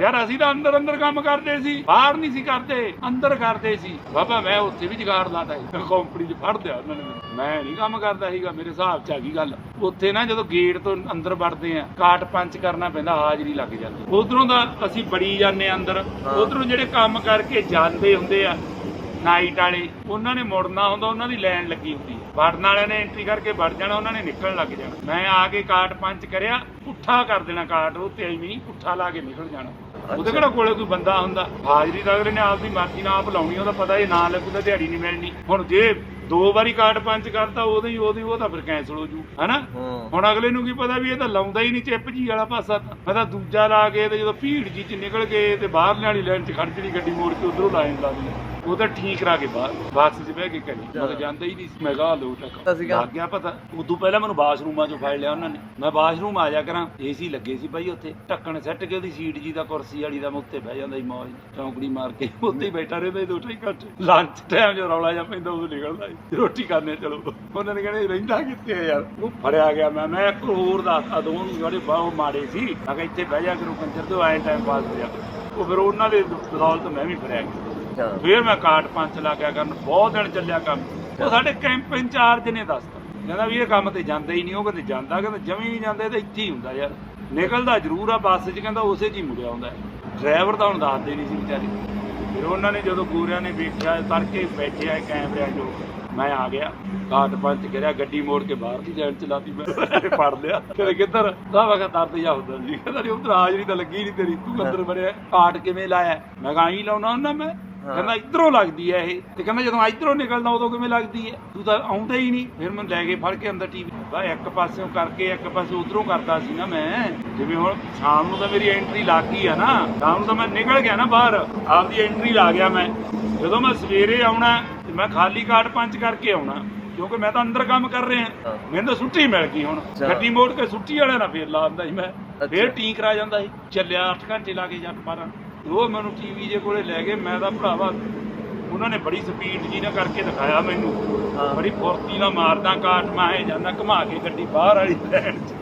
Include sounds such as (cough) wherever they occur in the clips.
ਯਾਰ ਅਸੀਂ ਤਾਂ ਅੰਦਰ ਅੰਦਰ ਕੰਮ ਕਰਦੇ ਸੀ ਬਾਹਰ ਨਹੀਂ ਸੀ ਕਰਦੇ ਅੰਦਰ ਕਰਦੇ ਸੀ। ਬਾਬਾ ਮੈਂ ਉੱਥੇ ਵੀ ਜਗਾੜ ਲਾਤਾ ਸੀ। ਕੰਪਨੀ 'ਚ ਫੜ ਦਿਆ ਉਹਨਾਂ ਨੇ। ਮੈਂ ਨਹੀਂ ਕੰਮ ਕਰਦਾ ਸੀਗਾ ਮੇਰੇ ਹਿਸਾਬ 'ਚ ਆ ਗਈ ਗੱਲ। ਉੱਥੇ ਨਾ ਜਦੋਂ ਗੇਟ ਤੋਂ ਅੰਦਰ ਵੜਦੇ ਆ ਕਾਟ ਪੰਚ ਕਰਨਾ ਪੈਂਦਾ ਹਾਜ਼ਰੀ ਲੱਗ ਜਾਂਦੀ। ਉਧਰੋਂ ਦਾ ਅਸੀਂ ਬੜੀ ਜਾਂਦੇ ਅੰਦਰ। ਉਧਰੋਂ ਜਿਹੜੇ ਕੰਮ ਕਰਕੇ ਜਾਂਦੇ ਹੁੰਦੇ ਆ ਨਾਈਟ ਵਾਲੇ ਉਹਨਾਂ ਨੇ ਮੁੜਨਾ ਹੁੰਦਾ ਉਹਨਾਂ ਦੀ ਲਾਈਨ ਲੱਗੀ ਹੁੰਦੀ ਹੈ ਵੜਨ ਵਾਲਿਆਂ ਨੇ ਐਂਟਰੀ ਕਰਕੇ ਵੜ ਜਾਣਾ ਉਹਨਾਂ ਨੇ ਨਿਕਲਣ ਲੱਗ ਜਾਣਾ। ਮੈਂ ਆ ਕੇ ਕਾਟ ਪੰਚ ਕਰਿਆ ਪੁੱਠਾ ਕਰ ਦੇਣਾ ਕਾਟ ਉਹ ਤੇ ਐਵੇਂ ਪੁੱਠਾ ਲਾ ਕੇ ਨਿਕਲ ਜਾਣਾ। ਉਹਦੇ ਕਿਹੜਾ ਕੋਲੇ ਕੋਈ ਬੰਦਾ ਹੁੰਦਾ? ਹਾਜ਼ਰੀ ਤਾਂ ਅਗਲੇ ਨੇ ਆਪਦੀ ਮਰਜ਼ੀ ਨਾਲ ਆਪ ਲਾਉਣੀ ਉਹਦਾ ਪਤਾ ਇਹ ਨਾ ਲੱਗੂ ਤਾਂ ਦਿਹਾੜੀ ਨਹੀਂ ਮਿਲਣੀ। ਹੁਣ ਜੇ ਦੋ ਵਾਰੀ ਕਾਟ ਪੰਚ ਕਰਤਾ ਉਹਦੇ ਹੀ ਉਹਦੀ ਉਹ ਤਾਂ ਫਿਰ ਕੈਂਸਲ ਹੋ ਜੂ ਹਨਾ? ਹੁਣ ਅਗਲੇ ਨੂੰ ਕੀ ਪਤਾ ਵੀ ਇਹ ਤਾਂ ਲਾਉਂਦਾ ਹੀ ਨਹੀਂ ਚਿੱਪ ਜੀ ਵਾਲਾ ਪਾਸਾ ਤਾਂ। ਮੈਂ ਤਾਂ ਦੂਜਾ ਲਾ ਕੇ ਤੇ ਜਦੋਂ ਭੀੜ ਜੀ ਚ ਨਿਕਲ ਗਏ ਤੇ ਬਾਹਰਲੇ ਵਾਲੀ ਲਾਈਨ ਚ ਖੜ ਜਣੀ ਗੱਡੀ ਮੋੜ ਕੇ ਉਧਰੋਂ ਲਾਈਨ ਲਾ ਦੀ ਉਹ ਤਾਂ ਠੀਕ ਕਰਾ ਕੇ ਬਾਹਰ ਬੱਸ 'ਚ ਬਹਿ ਕੇ ਕਰੀ ਮੈਂ ਤਾਂ ਜਾਂਦਾ ਹੀ ਨਹੀਂ ਸੀ ਮੈਂ ਕਿਹਾ ਲੋ ਟੱਕ। ਲੱਗ ਗਿਆ ਪਤਾ। ਉਦੋਂ ਪਹਿਲਾਂ ਮੈਨੂੰ ਬਾਥਰੂਮਾਂ 'ਚੋਂ ਫੜ ਲਿਆ ਉਹਨਾਂ ਨੇ। ਮੈਂ ਬਾਥਰੂਮ ਆ ਜਾ ਕਰਾਂ ਏਸੀ ਲੱਗੇ ਸੀ ਭਾਈ ਉੱਥੇ। ਢੱਕਣ ਸੱਟ ਕੇ ਉਹਦੀ ਸੀਟ ਜੀ ਦਾ ਕੁਰਸੀ ਵਾਲੀ ਦਾ ਮੈਂ ਉੱਤੇ ਬਹਿ ਜਾਂਦਾ ਸੀ ਮੌਜ ਚੌਂਕੜੀ ਮਾਰ ਕੇ ਉੱਤੇ ਹੀ ਬੈਠਾ ਰਹਿੰਦਾ ਦੋ ਢਾਈ ਘੰਟੇ। ਲੰਚ ਟਾਈਮ ਜੋ ਰੌਲਾ ਜਾਂ ਪੈਂਦਾ ਉਦੋਂ ਨਿਕਲਦਾ ਸੀ। ਰੋਟੀ ਕਰਨੇ ਚਲੋ। ਉਹਨਾਂ ਨੇ ਕਹਿੰਦੇ ਰਹਿੰਦਾ ਕਿੱਥੇ ਆ ਯਾਰ? ਉਹ ਫੜਿਆ ਗਿਆ ਮੈਂ ਮੈਂ ਇੱਕ ਹੋਰ ਦੱਸਦਾ ਦੋ ਨੂੰ ਜਿਹੜੇ ਬਾਹੋਂ ਮਾੜੇ ਸੀ। ਮੈਂ ਕਿਹਾ ਇੱਥੇ ਬਹਿ ਜਾ ਕਰੋ ਕੰਜਰ ਤੋਂ ਆਏ ਟਾਈਮ ਪਾਸ ਹੋ ਜਾ ਉਹ ਫਿਰ ਉਹਨਾਂ ਦੇ ਬਦੌਲਤ ਮੈਂ ਵੀ ਫੜਿਆ ਗਿਆ। ਅੱਛਾ ਫਿਰ ਮੈਂ ਕਾਟ ਪੰਚ ਲਾ ਗਿਆ ਕਰਨ ਬਹੁਤ ਦਿਨ ਚੱਲਿਆ ਕੰਮ। ਉਹ ਸਾਡੇ ਕੈਂਪ ਇੰਚਾਰਜ ਨੇ ਦੱਸਤਾ। ਕਹਿੰਦਾ ਵੀ ਇਹ ਕੰਮ ਤੇ ਜਾਂਦਾ ਹੀ ਨਹੀਂ ਉਹ ਕਹਿੰਦੇ ਜਾਂਦਾ ਕਹਿੰਦਾ ਜਮੀ ਨਹੀਂ ਜਾਂਦਾ ਇਹ ਤਾਂ ਇੱਥੇ ਹੀ ਹੁੰਦਾ ਯਾਰ। ਨਿਕਲਦਾ ਜ਼ਰੂਰ ਆ ਬੱਸ 'ਚ ਕਹਿੰਦਾ ਉਸੇ 'ਚ ਹੀ ਮੁੜਿਆ ਆਉਂਦਾ ਡਰਾਈਵਰ ਤਾਂ ਹੁਣ ਦੱਸਦੇ ਨਹੀਂ ਸੀ ਵਿਚਾਰੇ। ਫਿਰ ਉਹਨਾਂ ਨੇ ਜਦੋਂ ਗੋਰਿਆਂ ਨੇ ਵੇਖਿਆ ਤੜਕੇ ਬੈਠੇ ਆ ਕੈਮਰਿਆਂ 'ਚ। ਮੈਂ ਆ ਗਿਆ ਕਾਟ ਪੰਚ ਕਰਿਆ ਗੱਡੀ ਮੋੜ ਕੇ ਬਾਹਰ ਦੀ ਸਾਈਡ ਚਲਾਤੀ ਮੈਂ। ਫੜ ਲਿਆ। ਕਹਿੰਦੇ ਕਿੱਧਰ? ਤਾਂ ਕਿਹਾ ਦਰਦ ਜਾ ਹੁੰਦਾ ਸੀ। ਕਹਿੰਦਾ ਨਹੀਂ ਉਧਰ ਹਾਜ਼ਰੀ ਤਾਂ ਲੱਗੀ ਨਹੀਂ ਤੇਰੀ ਤੂੰ ਅੰਦਰ ਵੜਿਆ। ਕਾਟ ਕਿਵੇਂ ਲਾਇਆ? ਮੈਂ ਕਿਹਾ ਲਾਉਣਾ ਹੁੰਦਾ ਮੈਂ? ਕਹਿੰਦਾ ਇਧਰੋਂ ਲੱਗਦੀ ਹੈ ਇਹ। ਤੇ ਕਹਿੰਦਾ ਜਦੋਂ ਇਧਰੋਂ ਨਿਕਲਦਾ ਉਦੋਂ ਕਿਵੇਂ ਲੱਗਦੀ ਹੈ ਤੂੰ ਤਾਂ ਆਉਂਦਾ ਹੀ ਨਹੀਂ। ਫਿਰ ਮੈਂ ਲੈ ਕੇ ਫੜ ਕੇ ਅੰਦਰ ਟੀਵੀ ਬਾ ਇੱਕ ਪਾਸਿਓਂ ਕਰਕੇ ਇੱਕ ਪਾਸੇ ਉਧਰੋਂ ਕਰਦਾ ਸੀ ਨਾ ਮੈਂ। ਜਿਵੇਂ ਹੁਣ ਸ਼ਾਮ ਨੂੰ ਤਾਂ ਮੇਰੀ ਐਂਟਰੀ ਲੱਗ ਗਈ ਆ ਨਾ। ਸ਼ਾਮ ਨੂੰ ਤਾਂ ਮੈਂ ਨਿਕਲ ਗਿਆ ਨਾ ਬਾਹਰ। ਆਪਦੀ ਐਂਟਰੀ ਲਾ ਗਿਆ ਮੈਂ। ਜਦੋਂ ਮੈਂ ਸਵੇਰੇ ਆਉਣਾ ਤੇ ਮੈਂ ਖਾਲੀ ਕਾਰਡ ਪੰਚ ਕਰਕੇ ਆਉਣਾ। ਕਿਉਂਕਿ ਮੈਂ ਤਾਂ ਅੰਦਰ ਕੰਮ ਕਰ ਰਿਹਾ। ਮੈਨੂੰ ਤਾਂ ਛੁੱਟੀ ਮਿਲ ਗਈ ਹੁਣ। ਗੱਡੀ ਮੋੜ ਕੇ ਛੁੱਟੀ ਵਾਲਿਆਂ ਨਾਲ ਫੇਰ ਲਾ ਦਿੰਦਾ ਸੀ ਮੈਂ। ਫੇਰ ਅੱਛਾ। ਟੀਂ ਕਰਾ ਜਾਂਦਾ ਸੀ। ਚੱਲਿਆ 8 ਘੰਟੇ ਲਾ ਕੇ ਜੱਟ ਪਾਰਾਂ ਉਹ ਮੈਨੂੰ ਟੀਵੀ ਜੇ ਕੋਲੇ ਲੈ ਗਏ ਮੈਂ ਤਾਂ ਭਰਾਵਾ ਉਹਨਾਂ ਨੇ ਬੜੀ ਸਪੀਡ ਜੀ ਨਾਲ ਕਰਕੇ ਦਿਖਾਇਆ ਮੈਨੂੰ। ਬੜੀ ਫੁਰਤੀ ਨਾਲ ਮਾਰਦਾ ਕਾਟ ਮਾਹੇ ਜਾਂਦਾ ਘੁਮਾ ਕੇ ਗੱਡੀ ਬਾਹਰ ਵਾਲੀ ਲੈਣ ਚ।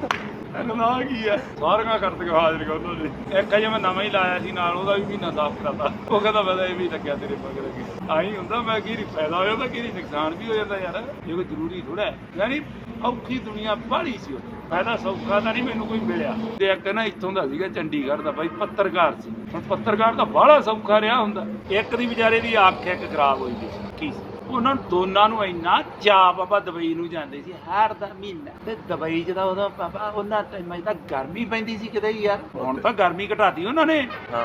ਆ ਕੀ ਆ? ਸਾਰੀਆਂ ਕਰ ਦਿਓ ਹਾਜ਼ਰ ਕਰ ਉਹਨਾਂ ਨੇ ਇੱਕ ਮੈਂ ਨਵਾਂ ਹੀ ਲਾਇਆ ਸੀ ਨਾਲ ਉਹਦਾ ਵੀ ਮਹੀਨਾ ਸਾਫ਼ ਕਰਤਾ। ਉਹ ਕਹਿੰਦਾ ਮੈਂ ਤਾਂ ਇਹ ਵੀ ਲੱਗਿਆ ਤੇਰੇ ਮਗਰ ਅੱਗੇ। ਆਈ ਹੁੰਦਾ ਮੈਂ ਕੀ ਫਾਇਦਾ ਹੋ ਜਾਂਦਾ ਕੀ ਨੁਕਸਾਨ ਵੀ ਹੋ ਜਾਂਦਾ ਯਾਰ। ਇਹ ਕੋਈ ਜ਼ਰੂਰੀ ਥੋੜਾ ਯਾਨੀ ਔਖੀ ਦੁਨੀਆ ਬਾਹਲੀ ਸੀ ਉੱਥੇ ਪਹਿਲਾਂ ਸੌਖਾ ਤਾਂ ਨਹੀਂ ਮੈਨੂੰ ਕੋਈ ਮਿਲਿਆ। ਤੇ ਇੱਕ ਨਾ ਇੱਥੋਂ ਦਾ ਸੀਗਾ ਚੰਡੀਗੜ੍ਹ ਦਾ ਬਾਈ ਪੱਤਰਕਾਰ ਸੀ। ਪੱਤਰਕਾਰ ਤਾਂ ਬਾਹਲਾ ਸੌਖਾ ਰਿਹਾ ਹੁੰਦਾ। ਇੱਕ ਦੀ ਵਿਚਾਰੇ ਦੀ ਅੱਖ ਇੱਕ ਖਰਾਬ ਹੋਈ ਸੀ। ਕੀ ਸੀ? ਉਹਨਾਂ ਦੋਨਾਂ ਨੂੰ ਇੰਨਾ ਚਾਅ ਬਾਬਾ ਦੁਬਈ ਨੂੰ ਜਾਂਦੇ ਸੀ ਹਰ ਦਾ ਮਹੀਨਾ। ਤੇ ਦੁਬਈ ਚ ਤਾਂ ਉਹਦਾ ਬਾਬਾ ਉਹਨਾਂ ਟਾਈਮਾਂ 'ਚ ਤਾਂ ਗਰਮੀ ਪੈਂਦੀ ਸੀ ਕਿਤੇ ਯਾਰ। ਹੁਣ ਤਾਂ ਗਰਮੀ ਘਟਾਤੀ ਉਹਨਾਂ ਨੇ।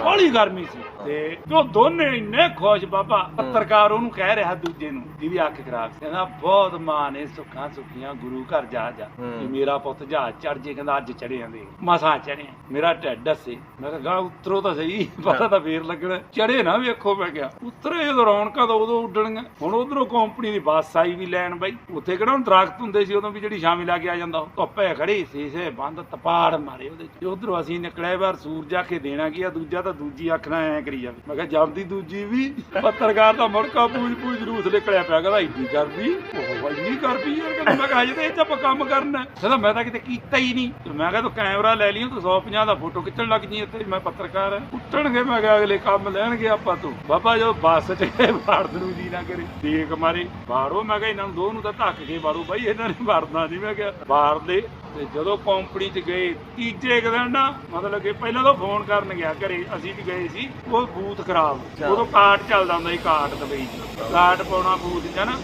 ਹੌਲੀ ਗਰਮੀ ਸੀ। ਤੇ ਉਹ ਦੋਨੇ ਇੰਨੇ ਖੁਸ਼ ਬਾਬਾ? ਪੱਤਰਕਾਰ ਉਹਨੂੰ ਕਹਿ ਰਿਹਾ ਦੂਜੇ ਨੂੰ ਜਿਹਦੀ ਅੱਖ ਖਰਾਬ ਕਹਿੰਦਾ ਬਹੁਤ ਮਾਂ ਨੇ ਸੁੱਖਾਂ ਸੁੱਖੀਆਂ ਗੁਰੂ ਘਰ ਜਾ ਜਾ। ਕਿ ਮੇਰਾ ਪੁੱਤ ਜਹਾਜ਼ ਚੜ ਜੇ ਕਹਿੰਦਾ ਅੱਜ ਚੜਿਆ ਦੇ ਮਸਾਂ ਚੜਿਆ ਮੇਰਾ ਢਿੱਡ ਹੱਸੇ। ਮੈਂ ਕਿਹਾ ਗਾ ਉਤਰੋ ਤਾਂ ਸਹੀ ਪਤਾ ਤਾਂ ਫੇਰ ਲੱਗਣਾ। ਚੜੇ ਨਾ ਵੇਖੋ ਮੈਂ ਕਿਹਾ ਉਤਰੇ ਜਦੋਂ ਰੌਣਕਾਂ ਤਾਂ ਉਦੋਂ ਉੱਡਣੀਆਂ ਹੁਣ ਉਧਰੋਂ ਕੰਪਨੀ ਦੀ ਬੱਸ ਆਈ ਵੀ ਲੈਣ ਬਾਈ। ਉੱਥੇ ਕਿਹੜਾ ਹੁਣ ਦਰਖਤ ਹੁੰਦੇ ਸੀ, ਉਦੋਂ ਵੀ ਜਿਹੜੀ ਸ਼ਾਮੀ ਲਾ ਕੇ ਆ ਜਾਂਦਾ। ਧੁੱਪੇ ਖੜੀ ਸੀਸੇ ਬੰਦ ਤਪਾੜ ਮਾਰੇ ਉਹਦੇ ਚ। ਉਧਰੋਂ ਅਸੀਂ ਨਿਕਲੇ ਬਾਹਰ, ਸੂਰਜ ਆ ਕੇ ਦੇਣਾ ਕੀ ਆ, ਦੂਜਾ ਤਾਂ ਦੂਜੀ ਅੱਖ ਨਾਲ ਐ ਕਰੀ ਜਾਵੇ। ਮੈਂ ਕਿਹਾ ਜਾਂਦੀ ਦੂਜੀ ਵੀ, ਪੱਤਰਕਾਰ ਤਾਂ ਮੁੜਕਾ ਪੂਜ ਪੂਜ ਰੂਸ ਨਿਕਲਿਆ ਪਿਆ, ਕਹਿੰਦਾ ਇੱਡੀ ਕਰਦੀ ਉਹ ਇੰਨੀ ਕਰਦੀ ਯਾਰ, ਕਹਿੰਦਾ ਮੈਂ ਕਿਹਾ ਹਜੇ ਤਾਂ ਇਹ ਚ ਆਪਾਂ ਕੰਮ ਕਰਨਾ ਕਹਿੰਦਾ ਮੈਂ ਤਾਂ ਕਿਤੇ ਕੀਤਾ ਹੀ ਨਹੀਂ। ਤੇ ਮੈਂ ਕਿਹਾ ਤੂੰ ਕੈਮਰਾ ਲੈ ਲਈ, ਤੂੰ 150 ਦਾ ਫੋਟੋ ਖਿੱਚਣ ਲੱਗ ਜੀ ਇੱਥੇ, ਮੈਂ ਪੱਤਰਕਾਰ ਹਾਂ। ਉੱਟਣਗੇ ਮੈਂ ਕਿਹਾ ਅਗਲੇ ਕੰਮ ਲੈਣਗੇ ਆਪਾਂ ਤੋਂ। ਬਾਬਾ ਜੋ ਬੱਸ ਚ ਵੜਨ ਨੂੰ ਜੀ ਨਾ ਕਰੇ। ਦੇਖ ਮਾਰੇ ਬਾੜੋ ਮੈਂ ਕਿਹਾ ਇਹਨਾਂ ਨੂੰ ਦੋ ਨੂੰ ਤਾਂ ਧੱਕ ਕੇ ਬਾੜੋ ਬਾਈ ਇਹਨਾਂ ਨੇ ਵੜਨਾ ਨਹੀਂ ਮੈਂ ਕਿਹਾ ਬਾੜ ਦੇ। ਤੇ ਜਦੋਂ ਕੰਪਨੀ ਚ ਗਏ ਤੀਜੇ ਦਿਨ ਨਾ ਮਤਲਬ ਕਿ ਪਹਿਲਾਂ ਤਾਂ ਫੋਨ ਕਰਨ ਗਿਆ ਘਰੇ ਅਸੀਂ ਵੀ ਗਏ ਸੀ ਉਹ ਬੂਥ ਖਰਾਬ। ਉਦੋਂ ਕਾਰਡ ਚੱਲਦਾ ਹੁੰਦਾ ਸੀ ਕਾਰਡ ਦਬਈ ਚ ਕਾਰਡ ਪਾਉਣਾ ਬੂਥ ਚ ਨਾ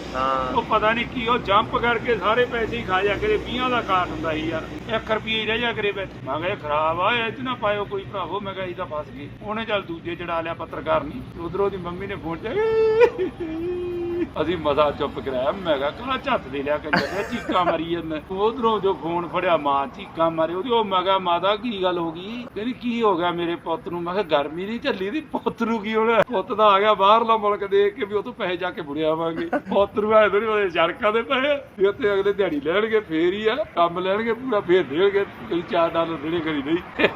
ਉਹ ਪਤਾ ਨਹੀਂ ਕੀ ਉਹ ਜੰਪ ਕਰਕੇ ਸਾਰੇ ਪੈਸੇ ਹੀ ਖਾ ਜਾ ਕਰੇ 20 ਦਾ ਕਾਰਡ ਹੁੰਦਾ ਸੀ ਯਾਰ 1 ਰੁਪਏ ਰਹਿ ਜਾ ਕਰੇ ਵਿੱਚ। ਮੈਂ ਕਿਹਾ ਖਰਾਬ ਆ ਇਹ ਚ ਨਾ ਪਾਇਓ ਕੋਈ ਭਰਾਵੋ ਮੈਂ ਕਿਹਾ ਇਹ ਤਾਂ ਫਸ ਗਏ। ਉਹਨੇ ਚੱਲ ਦੂਜੇ ਚੜਾ ਲਿਆ ਪੱਤਰਕਾਰ ਨਹੀਂ ਉਧਰੋਂ ਦੀ ਮੰਮੀ ਨੇ ਫੋਨ ਚ ਅਸੀਂ ਮਜ਼ਾ ਚੁੱਪ ਕਰਾਇਆ। ਮੈਂ ਕਿਹਾ ਕਲਾ ਝੱਤ ਦੇ ਲਿਆ ਕੰਜਰ ਨੇ ਚੀਕਾਂ ਮਾਰੀ ਜਾਂਦਾ। ਉਧਰੋਂ ਜੋ ਫੋਨ ਫੜਿਆ, ਮਾਂ ਚੀਕਾਂ ਮਾਰੇ। ਉਹਦੀ ਉਹ ਮੈਂ ਕਿਹਾ, ਮਾਤਾ, ਕੀ ਗੱਲ ਹੋ ਗਈ? ਕਹਿੰਦੀ, ਕੀ ਹੋ ਗਿਆ ਮੇਰੇ ਪੁੱਤ ਨੂੰ? ਮੈਂ ਕਿਹਾ, ਗਰਮੀ ਨਹੀਂ ਝੱਲੀ ਦੀ, ਪੁੱਤ ਨੂੰ ਕੀ ਹੋਣਾ ਪੁੱਤ ਦਾ ਆ ਗਿਆ ਬਾਹਰਲਾ ਮੁਲਕ ਦੇਖ ਕੇ ਵੀ ਉਹ ਤੋਂ ਪੈਸੇ ਜਾ ਕੇ ਬੁੜਿਆ ਆਵਾਂਗੇ। ਪੁੱਤ ਨੂੰ ਆਏ ਥੋੜੀ ਉਹਦੇ ਜਰਕਾਂ ਦੇ ਪੈਸੇ। ਵੀ ਉੱਥੇ ਅਗਲੇ ਦਿਹਾੜੀ ਲੈਣਗੇ, ਫੇਰ ਹੀ ਆ। ਕੰਮ ਲੈਣਗੇ ਪੂਰਾ, ਫੇਰ ਦੇਣਗੇ। ਕਈ 4 ਡਾਲਰ ਦੇਣੇ ਕਰੀ ਨਹੀਂ।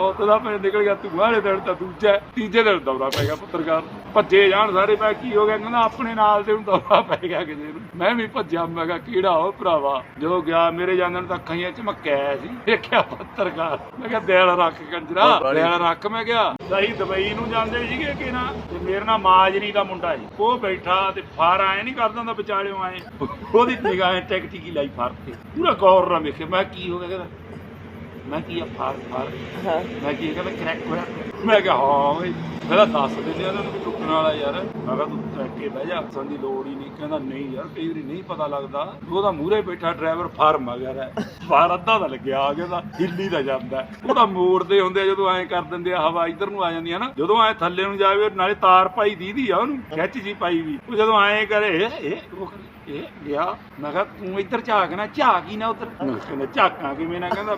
ਪੁੱਤ ਦਾ ਪੈ ਨਿਕਲ ਗਿਆ ਤੂੰ ਵਾਲੇ ਦਿਨ ਤਾਂ ਦੂਜਾ ਹੈ। ਤੀਜੇ ਦਿਨ ਦੌਰਾ ਪੈ ਗਿਆ ਪੱਤਰਕਾਰ। ਭੱਜੇ ਜਾਣ ਸਾਰੇ ਪੈ ਕੀ ਹੋ ਗਿਆ? ਕਹਿੰਦਾ ਆਪਣੇ ਨਾਲ ਦੇ ਨੂੰ ਦੌਰਾ ਪੈ ਗਿਆ ਕਿਸੇ ਨੂੰ। ਮੈਂ ਵੀ ਭੱਜਿਆ ਮੈਂ ਕਿਹਾ ਕਿਹੜਾ ਉਹ ਭਰਾਵਾ? ਜਦੋਂ ਗਿਆ ਮੇਰੇ ਜਾਂਦਨ ਤਾਂ ਅੱਖਾਂ 'ਚ ਝਮਕਿਆ ਸੀ। ਵੇਖਿਆ ਪੱਤਰਕਾਰ। ਮੈਂ ਕਿਹਾ ਦਿਲ ਰੱਖ ਕੰਜਰਾ ਦਿਲ ਰੱਖ ਮੈਂ ਕਿਹਾ। ਸਹੀ ਦੁਬਈ ਨੂੰ ਜਾਂਦੇ ਸੀਗੇ ਕਿ ਨਾ। ਤੇ ਮੇਰੇ ਨਾਲ ਮਾਜਰੀ ਦਾ ਮੁੰਡਾ ਸੀ। ਉਹ ਬੈਠਾ ਤੇ ਫਾਰ ਆਏ ਨਹੀਂ ਕਰਦਾ ਹੁੰਦਾ ਵਿਚਾਲਿਓ ਆਏ। ਉਹਦੀ ਨਿਗਾਹ ਟੈਕਟੀ ਕੀ ਲਾਈ ਫਾਰ ਤੇ। ਪੂਰਾ ਗੌਰ ਨਾਲ ਵੇਖੇ ਮੈਂ ਕੀ ਹੋ ਗਿਆ? ਕਹਿੰਦਾ ਮੈਂ ਕੀ ਆ ਫਾਰ ਫਾਰ ਹਾਂ। ਮੈਂ ਕੀ ਕਹਿੰਦਾ ਕਰੈਕ ਹੋਇਆ। ਮੈਂ ਕਿਹਾ ਹਾਂ ਓਏ ਪਹਿਲਾਂ ਦੱਸ ਦਿੰਦੇ ਉਹਨਾਂ ਨੂੰ ਵੀ ਟੁੱਟਣ ਵਾਲਾ ਯਾਰ। ਮੈਂ ਕਿਹਾ ਤੂੰ ਟਰੱਕ ਬਹਿ ਜਾ ਹੱਸਣ ਦੀ ਲੋੜ ਹੀ ਨਹੀਂ। ਕਹਿੰਦਾ ਨਹੀਂ ਯਾਰ ਕਈ ਵਾਰੀ ਨਹੀਂ ਪਤਾ ਲੱਗਦਾ। ਉਹਦਾ ਮੂਹਰੇ ਬੈਠਾ ਡਰਾਈਵਰ ਫਾਰਮ ਆ ਗਿਆ ਹੈ ਫਾਰ ਅੱਧਾ ਦਾ ਲੱਗਿਆ ਆ ਗਿਆ ਦਾ ਹਿੱਲੀ ਦਾ ਜਾਂਦਾ। ਉਹਦਾ ਮੋੜਦੇ ਹੁੰਦੇ ਆ ਜਦੋਂ ਐਂ ਕਰ ਦਿੰਦੇ ਆ ਹਵਾ ਇੱਧਰ ਨੂੰ ਆ ਜਾਂਦੀ ਆ ਨਾ। ਜਦੋਂ ਐਂ ਥੱਲੇ ਨੂੰ ਜਾਵੇ ਨਾਲੇ ਤਾਰ ਪਾਈ ਦੀਦੀ ਆ ਉਹਨੂੰ ਖਿੱਚ ਜੀ ਪਾਈ ਵੀ। ਉਹ ਜਦੋਂ ਐਂ ਕਰੇ ਇਹ ਉਹ ਇਹ ਗਿਆ। ਮੈਂ ਕਿਹਾ ਤੂੰ ਇੱਧਰ ਝਾਕ ਨਾ ਝਾਕ ਹੀ ਨਾ ਉੱਧਰ। ਕਹਿੰਦਾ ਝਾਕਾਂ ਕਿਵੇਂ ਨਾ ਕਹਿੰਦਾ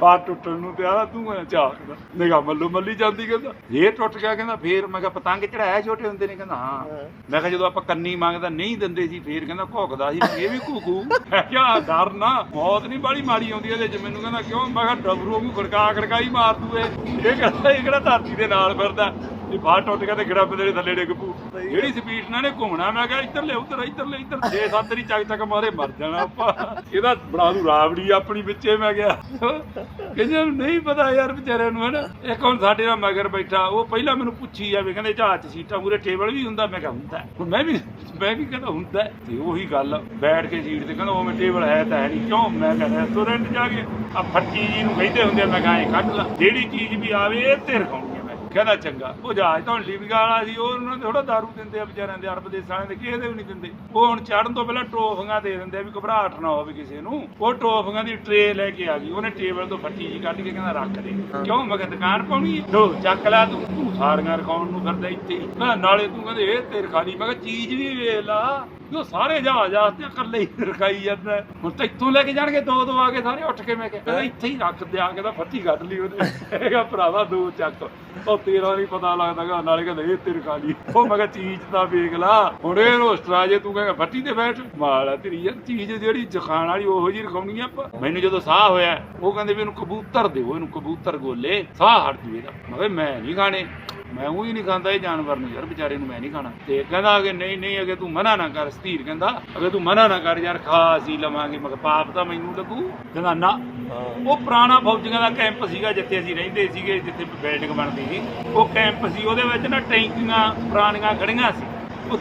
ਬਾਹਰ ਟੁੱਟਣ ਨੂੰ ਪਿਆ ਤੂੰ ਕਹਿੰਦਾ ਝਾਕਦਾ ਨਿਗਾਹ ਮੱਲੋ ਮੱਲੀ ਜਾਂਦੀ ਕਹਿੰਦਾ। ਇਹ ਟੁੱਟ ਗਿਆ ਕਹਿੰਦਾ ਫੇਰ ਮੈਂ ਕਿਹਾ ਪਤੰਗ ਚੜਾਇਆ ਛੋਟੇ ਹੁੰਦੇ ਨੇ ਕਹਿੰਦਾ ਹਾਂ। ਮੈਂ ਕਿਹਾ ਜਦੋਂ ਆਪਾਂ ਕੰਨੀ ਮੰਗਦਾ ਨਹੀਂ ਦਿੰਦੇ ਸੀ ਫੇਰ ਕਹਿੰਦਾ ਘੁੱਕਦਾ ਸੀ ਇਹ ਵੀ ਘੂਕੂ ਕਿਹਾ ਡਰ ਨਾ। ਮੌਤ ਨਹੀਂ ਬਾਲੀ ਮਾੜੀ ਆਉਂਦੀ ਇਹਦੇ ਚ। ਮੈਨੂੰ ਕਹਿੰਦਾ ਕਿਉਂ? ਮੈਂ ਕਿਹਾ ਡਬਰੂ ਨੂੰ ਖੜਕਾ ਖੜਕਾਈ ਮਾਰ ਦੂ ਇਹ ਇਹ ਕਹਿੰਦਾ ਇਹ ਕਿਹੜਾ ਧਰਤੀ ਦੇ ਨਾਲ ਫਿਰਦਾ? ਇਹ ਬਾਹਰ ਟੁੱਟ ਗਿਆ ਤੇ ਗਿੜਾ ਬੰਦੇ ਥੱਲੇ ਡਿੱਗ ਪੂ ਜਿਹੜੀ ਸਪੀਡ ਨਾਲ ਨੇ ਘੁੰਮਣਾ, ਮੈਂ ਕਿਹਾ ਇੱਧਰ ਲੈ, ਉੱਧਰ, ਇੱਧਰ ਲੈ, ਇੱਧਰ। ਛੇ ਸੱਤ ਦੀ ਚੱਕ ਚੱਕ ਮਾਰੇ, ਮਰ ਜਾਣਾ ਆਪਾਂ। ਇਹਦਾ ਬਣਾ ਦੂ ਰਾਵੜੀ ਆਪਣੀ ਵਿੱਚੇ, ਮੈਂ ਗਿਆ ਕਹਿੰਦੇ ਨੂੰ ਨਹੀਂ ਪਤਾ ਯਾਰ ਵਿਚਾਰਿਆਂ ਨੂੰ, ਹਨਾ। ਇੱਕ ਹੁਣ ਸਾਡੇ ਨਾਲ ਮਗਰ ਬੈਠਾ, ਉਹ ਪਹਿਲਾਂ ਮੈਨੂੰ ਪੁੱਛੀ ਜਾਵੇ ਕਹਿੰਦੇ ਜਹਾਜ਼ 'ਚ ਸੀਟਾਂ ਮੂਰੇ ਟੇਬਲ ਵੀ ਹੁੰਦਾ? ਮੈਂ ਕਿਹਾ, ਹੁੰਦਾ ਹੁਣ ਮੈਂ ਵੀ ਮੈਂ ਵੀ ਕਹਿੰਦਾ, ਹੁੰਦਾ ਤੇ ਉਹੀ ਗੱਲ, ਬੈਠ ਕੇ ਸੀਟ ਤੇ ਕਹਿੰਦਾ ਉਹ ਟੇਬਲ ਹੈ ਤਾਂ ਹੈ ਨਹੀਂ ਕਿਉਂ? ਮੈਂ ਕਹਿੰਦਾ ਰੈਸਟੋਰੈਂਟ ਜਾ ਕੇ ਆ ਫੱਟੀ ਜੀ ਨੂੰ ਕਹਿੰਦੇ ਹੁੰਦੇ ਆ, ਮੈਂ ਕਹਾਂ ਇਹ ਕੱਢ ਲਾ। ਜਿਹੜੀ ਚੀਜ਼ ਵੀ ਆਵੇ, ਇਹ ਤੇ ਰਖਾਉਣੀ ਕਹਿੰਦਾ ਚੰਗਾ। ਉਹ ਜਹਾਜ਼ ਤਾਂ ਲਿਵਿੰਗ ਵਾਲਾ ਸੀ ਉਹ ਉਹਨਾਂ ਨੇ ਥੋੜਾ ਦਾਰੂ ਦਿੰਦੇ ਆ ਵਿਚਾਰਿਆਂ ਦੇ ਅਰਬ ਦੇਸਾਂ ਵਾਲਿਆਂ ਦੇ ਕਿਸੇ ਦੇ ਵੀ ਨਹੀਂ ਦਿੰਦੇ। ਉਹ ਹੁਣ ਚੜਨ ਤੋਂ ਪਹਿਲਾਂ ਟਰੋਫੀਆਂ ਦੇ ਦਿੰਦੇ ਆ ਵੀ ਘਬਰਾਹਟ ਨਾ ਹੋਵੇ ਕਿਸੇ ਨੂੰ। ਉਹ ਟਰੋਫੀਆਂ ਦੀ ਟਰੇ ਲੈ ਕੇ ਆ ਗਈ ਉਹਨੇ ਟੇਬਲ ਤੋਂ ਫੱਟੀ ਜੀ ਕੱਢ ਕੇ ਕਹਿੰਦਾ ਰੱਖ ਦੇ। ਕਿਉਂ? ਮੈਂ ਕਿਹਾ ਦੁਕਾਨ ਪਾਉਣੀ ਲੋ ਚੱਕ ਲੈ ਤੂੰ। ਤੂੰ ਸਾਰੀਆਂ ਰਖਾਉਣ ਨੂੰ ਫਿਰਦਾ ਇੱਥੇ ਨਾਲੇ ਤੂੰ ਕਹਿੰਦੇ ਇਹ ਤੇ ਰਖਾਣੀ ਮੈਂ ਕਿਹਾ ਚੀਜ਼ ਵੀ ਵੇਖ ਲਾ। ਉਹ ਸਾਰੇ ਜਹਾਜ਼ ਆਸਤੇ ਇਕੱਲੇ ਹੀ ਰਖਾਈ ਜਾਂਦਾ ਹੁਣ ਤਾਂ ਇੱਥੋਂ ਲੈ ਕੇ ਜਾਣਗੇ, ਦੋ ਦੋ ਆ ਕੇ ਸਾਰੇ ਉੱਠ ਕੇ ਮੈਂ ਕਹਿੰਦਾ ਇੱਥੇ ਹੀ ਰੱਖ ਦੇ ਆ ਫੱਟੀ ਕੱਢ ਲਈ ਉਹਨੇ। ਹੈਗਾ ਭਰਾਵਾ ਦੋ ਚੱਕ। ਉਹ ਤੇਰਾ ਨਹੀਂ ਪਤਾ ਲੱਗਦਾਗਾ ਨਾਲੇ ਕਹਿੰਦਾ ਇਹ ਤੇਰੇ ਖਾਲੀ ਉਹ ਮੈਂ ਕਿਹਾ, ਚੀਜ਼ ਤਾਂ ਵੇਖ ਲਾ। ਹੁਣ ਇਹ ਰੋਸਟਰਾ ਜੇ, ਤੂੰ ਕਹਿੰਦਾ ਫੱਟੀ ਤੇ ਬੈਠ। ਮਾਲਾ ਤੇਰੀ ਯਾਰ, ਚੀਜ਼ ਜਿਹੜੀ ਜਖਾਣ ਵਾਲੀ ਉਹੋ ਜਿਹੀ ਰਖਾਉਣੀ ਆ ਆਪਾਂ। ਮੈਨੂੰ ਜਦੋਂ ਸਾਹ ਹੋਇਆ, ਉਹ ਕਹਿੰਦੇ ਵੀ ਇਹਨੂੰ ਕਬੂਤਰ ਦਿਓ, ਇਹਨੂੰ ਕਬੂਤਰ ਗੋਲੇ, ਸਾਹ ਹਟ ਜੂ ਮੈਂ ਕਿਹਾ, ਮੈਂ ਨਹੀਂ ਖਾਣੇ। ਮੈਂ ਉਹ ਹੀ ਨਹੀਂ ਖਾਂਦਾ ਇਹ ਜਾਨਵਰ ਨੂੰ ਯਾਰ, ਵਿਚਾਰੇ ਨੂੰ ਮੈਂ ਨਹੀਂ ਖਾਣਾ। ਤੇ ਕਹਿੰਦਾ ਕਿ ਨਹੀਂ ਨਹੀਂ, ਅਗੇ ਤੂੰ ਮਨਾ ਨਾ ਕਰ ਸਤੀਰ ਕਹਿੰਦਾ। ਅਗੇ ਤੂੰ ਮਨਾ ਨਾ ਕਰ ਯਾਰ ਖਾ ਅਸੀਂ ਲਵਾਂਗੇ ਮੈਂ ਪਾਪ ਤਾਂ ਮੈਨੂੰ ਲੱਗੂ। ਕਹਿੰਦਾ, ਨਾ। ਉਹ ਪੁਰਾਣਾ ਫੌਜੀਆਂ ਦਾ ਕੈਂਪ ਸੀਗਾ ਜਿੱਥੇ ਅਸੀਂ ਰਹਿੰਦੇ ਸੀਗੇ, ਜਿੱਥੇ ਬਿਲਡਿੰਗ ਬਣਦੀ ਸੀ। ਉਹ ਕੈਂਪ ਸੀ, ਉਹਦੇ ਵਿੱਚ ਨਾ ਟੈਂਕੀਆਂ ਪੁਰਾਣੀਆਂ ਖੜੀਆਂ ਸੀ। ਉਹ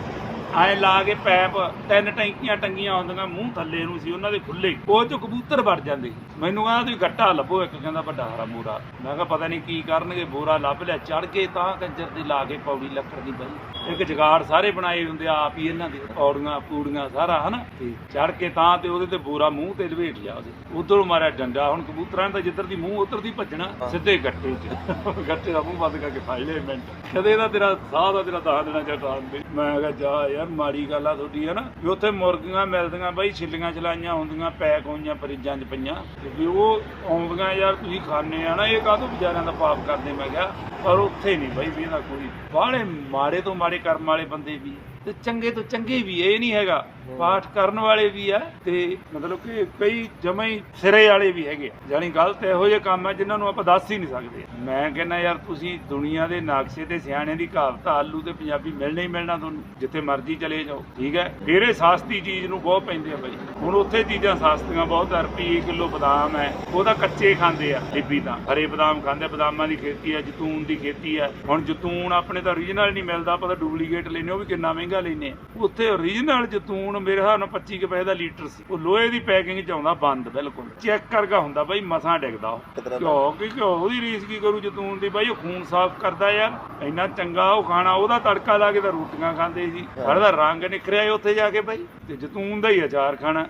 ਐ ਲਾ ਕੇ ਪੈਪ ਤਿੰਨ ਟੈਂਕੀਆਂ ਟੰਗੀਆਂ ਹੁੰਦੀਆਂ, ਮੂੰਹ ਥੱਲੇ ਨੂੰ ਸੀ, ਉਹਨਾਂ ਦੇ ਖੁੱਲੇ। ਉਹ ਚ ਕਬੂਤਰ ਵੜ ਜਾਂਦੇ। ਸੀ। ਮੈਨੂੰ ਕਹਿੰਦਾ, ਤੁਸੀਂ ਗੱਟਾ ਲੱਭੋ ਇੱਕ, ਕਹਿੰਦਾ ਵੱਡਾ ਹਰਾ ਮੋਰਾ। ਮੈਂ ਕਿਹਾ, ਪਤਾ ਨਹੀਂ ਕੀ ਕਰਨਗੇ, ਬੋਰਾ ਲੱਭ ਲਿਆ। ਚੜ ਕੇ ਤਾਂ ਕੰਜਰ ਦੀ ਲਾ ਕੇ ਪੌੜੀ ਲੱਕੜ ਦੀ ਬਈ। ਇੱਕ ਜਗਾੜ ਸਾਰੇ ਬਣਾਏ ਹੁੰਦੇ ਆ, ਆਪ ਹੀ ਇਹਨਾਂ ਦੇ ਪੌੜੀਆਂ ਪੂੜੀਆਂ ਸਾਰਾ ਹਨਾ? ਤੇ ਚੜ ਕੇ ਤਾਂ ਤੇ ਉਹਦੇ ਤੇ ਬੋਰਾ ਮੂੰਹ ਤੇ ਲਵੇਟ ਲਿਆ ਉਹਦੇ। ਉਧਰੋਂ ਮਾਰਿਆ ਡੰਡਾ ਹੁਣ ਕਬੂਤਰਾਂ ਦਾ ਜਿੱਧਰ ਦੀ ਮੂੰਹ ਉਧਰ ਦੀ ਭੱਜਣਾ ਸਿੱਧੇ ਗੱਟੇ 'ਚ। ਗੱਟੇ ਦਾ ਮੂੰਹ ਬੰਦ ਕਰਕੇ ਫਾਈ ਲੈ ਮਿੰਟ। ਕਦੇ ਦਾ ਤੇਰਾ ਸਾਹ ਦਾ ਤੇਰਾ ਦਸ ਦੇਣਾ ਚਟਾਨ ਦੇ। ਮੈਂ ਕਿਹਾ ਜਾ ਯਾਰ ਮਾੜੀ ਗੱਲ ਆ ਤੁਹਾਡੀ ਹੈ ਨਾ ਵੀ ਉੱਥੇ ਮੁਰਗੀਆਂ ਮਿਲਦੀਆਂ ਬਾਈ ਛਿੱਲੀਆਂ ਚਲਾਈਆਂ ਹੁੰਦੀਆਂ ਪੈਕ ਹੋਈਆਂ ਫਰਿੱਜਾਂ 'ਚ ਪਈਆਂ। ਵੀ ਉਹ ਆਉਂਦੀਆਂ ਯਾਰ ਤੁਸੀਂ ਖਾਣੇ ਆ ਨਾ ਇਹ ਕਾਹਤੋਂ ਵਿਚਾਰਿਆਂ ਦਾ ਪਾਪ ਕਰਦੇ ਮੈਂ ਕਿਹਾ। ਪਰ ਉੱਥੇ ਨਹੀਂ ਬਈ ਵੀ ਇਹਦਾ ਕੋਈ। ਬਾਹਲੇ ਮਾੜੇ ਤੋਂ ਮਾੜੇ ਕਰਮ ਵਾਲੇ ਬੰਦੇ ਵੀ ਤੇ ਚੰਗੇ ਤੋਂ ਚੰਗੇ ਵੀ ਇਹ ਨਹੀਂ ਹੈਗਾ। ਪਾਠ ਕਰਨ ਵਾਲੇ ਵੀ ਆ ਤੇ ਮਤਲਬ ਕਿ ਕਈ ਜਮਾਂ ਹੀ ਸਿਰੇ ਵਾਲੇ ਵੀ ਹੈਗੇ ਜਾਨੀ ਗਲਤ ਇਹੋ ਜਿਹੇ ਕੰਮ ਆ ਜਿਨ੍ਹਾਂ ਨੂੰ ਆਪਾਂ ਦੱਸ ਹੀ ਨਹੀਂ ਸਕਦੇ। ਮੈਂ ਕਹਿੰਦਾ ਯਾਰ ਤੁਸੀਂ ਦੁਨੀਆ ਦੇ ਨਕਸ਼ੇ ਤੇ ਸਿਆਣਿਆਂ ਦੀ ਕਹਾਵਤ ਆਲੂ ਤੇ ਪੰਜਾਬੀ ਮਿਲਣਾ ਹੀ ਮਿਲਣਾ ਤੁਹਾਨੂੰ, ਜਿੱਥੇ ਮਰਜ਼ੀ ਚਲੇ ਜਾਓ, ਠੀਕ ਹੈ? ਫਿਰ ਇਹ ਚੀਜ਼ ਨੂੰ ਬਹੁਤ ਪੈਂਦੇ ਆ ਬਾਈ। ਹੁਣ ਉੱਥੇ ਚੀਜ਼ਾਂ ਸ਼ਾਸਤੀਆਂ ਬਹੁਤ ਆ, ਰੁਪਈਏ ਕਿਲੋ ਬਦਾਮ ਹੈ, ਉਹ ਤਾਂ ਕੱਚੇ ਖਾਂਦੇ ਆ, ਬੀਬੀ ਤਾਂ। ਹਰੇ ਬਦਾਮ ਖਾਂਦੇ ਬਦਾਮਾਂ ਦੀ ਖੇਤੀ ਆ, ਜਤੂਨ ਦੀ ਖੇਤੀ ਆ। ਹੁਣ ਜਤੂਨ ਆਪਣੇ ਤਾਂ ਓਰੀਜਨਲ ਨਹੀਂ ਮਿਲਦਾ, ਆਪਾਂ ਤਾਂ ਡੁਪਲੀਕੇਟ ਲੈਨੇ ਉਹ ਵੀ ਕਿੰਨਾ ਮਹਿੰਗਾ ਲੈਨੇ ਆ ਉੱਥੇ ਓਰੀਜਨਲ ਜਤੂਨ ਮੇਰੇ ਹਿਸਾਬ ਨਾਲ 25 ਕੁ ਪੈਸੇ ਦਾ ਲੀਟਰ ਸੀ। ਉਹ ਲੋਹੇ ਦੀ ਪੈਕਿੰਗ ਚ ਆਉਂਦਾ ਬੰਦ ਬਿਲਕੁਲ। ਚੈੱਕ ਕਰਗਾ ਹੁੰਦਾ ਬਾਈ ਮਸਾਂ ਡਿੱਗਦਾ ਉਹ। ਘਿਓ ਕਿ ਘਿਓ ਉਹਦੀ ਰੀਸ ਕੀ ਕਰੂ ਜਤੂਨ ਦੀ? ਬਾਈ ਉਹ ਖੂਨ ਸਾਫ਼ ਕਰਦਾ ਯਾਰ ਇੰਨਾ ਚੰਗਾ ਉਹ ਖਾਣਾ ਉਹਦਾ ਤੜਕਾ ਲਾ ਕੇ ਤਾਂ ਰੋਟੀਆਂ ਖਾਂਦੇ ਸੀ। ਦਾ ਰੰਗ ਨਿਖਰਿਆ ਉੱਥੇ ਜਾ ਕੇ ਬਾਈ। ਤੇ ਜਤੂਨ ਦਾ ਹੀ ਅਚਾਰ ਖਾਣਾ।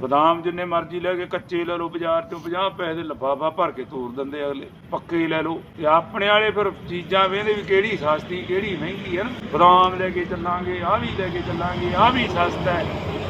ਬਦਾਮ ਜਿੰਨੇ ਮਰਜ਼ੀ ਲੈ ਕੇ ਕੱਚੇ ਲੈ ਲਓ ਬਾਜ਼ਾਰ ਚੋਂ 50 ਪੈਸੇ ਦੇ ਲਫਾਫਾ ਭਰ ਕੇ ਤੋਰ ਦਿੰਦੇ ਅਗਲੇ। ਪੱਕੇ ਲੈ ਲਓ। ਤੇ ਆਪਣੇ ਵਾਲੇ ਫਿਰ ਚੀਜ਼ਾਂ ਵੇਂਦੇ ਵੀ ਕਿਹੜੀ ਸਸਤੀ ਕਿਹੜੀ ਮਹਿੰਗੀ ਹੈ ਨਾ। ਬਦਾਮ ਲੈ ਕੇ ਚੱਲਾਂਗੇ ਆਹ ਵੀ ਲੈ ਕੇ ਚੱਲਾਂਗੇ ਆਹ ਵੀ ਸਸਤਾ ਹੈ।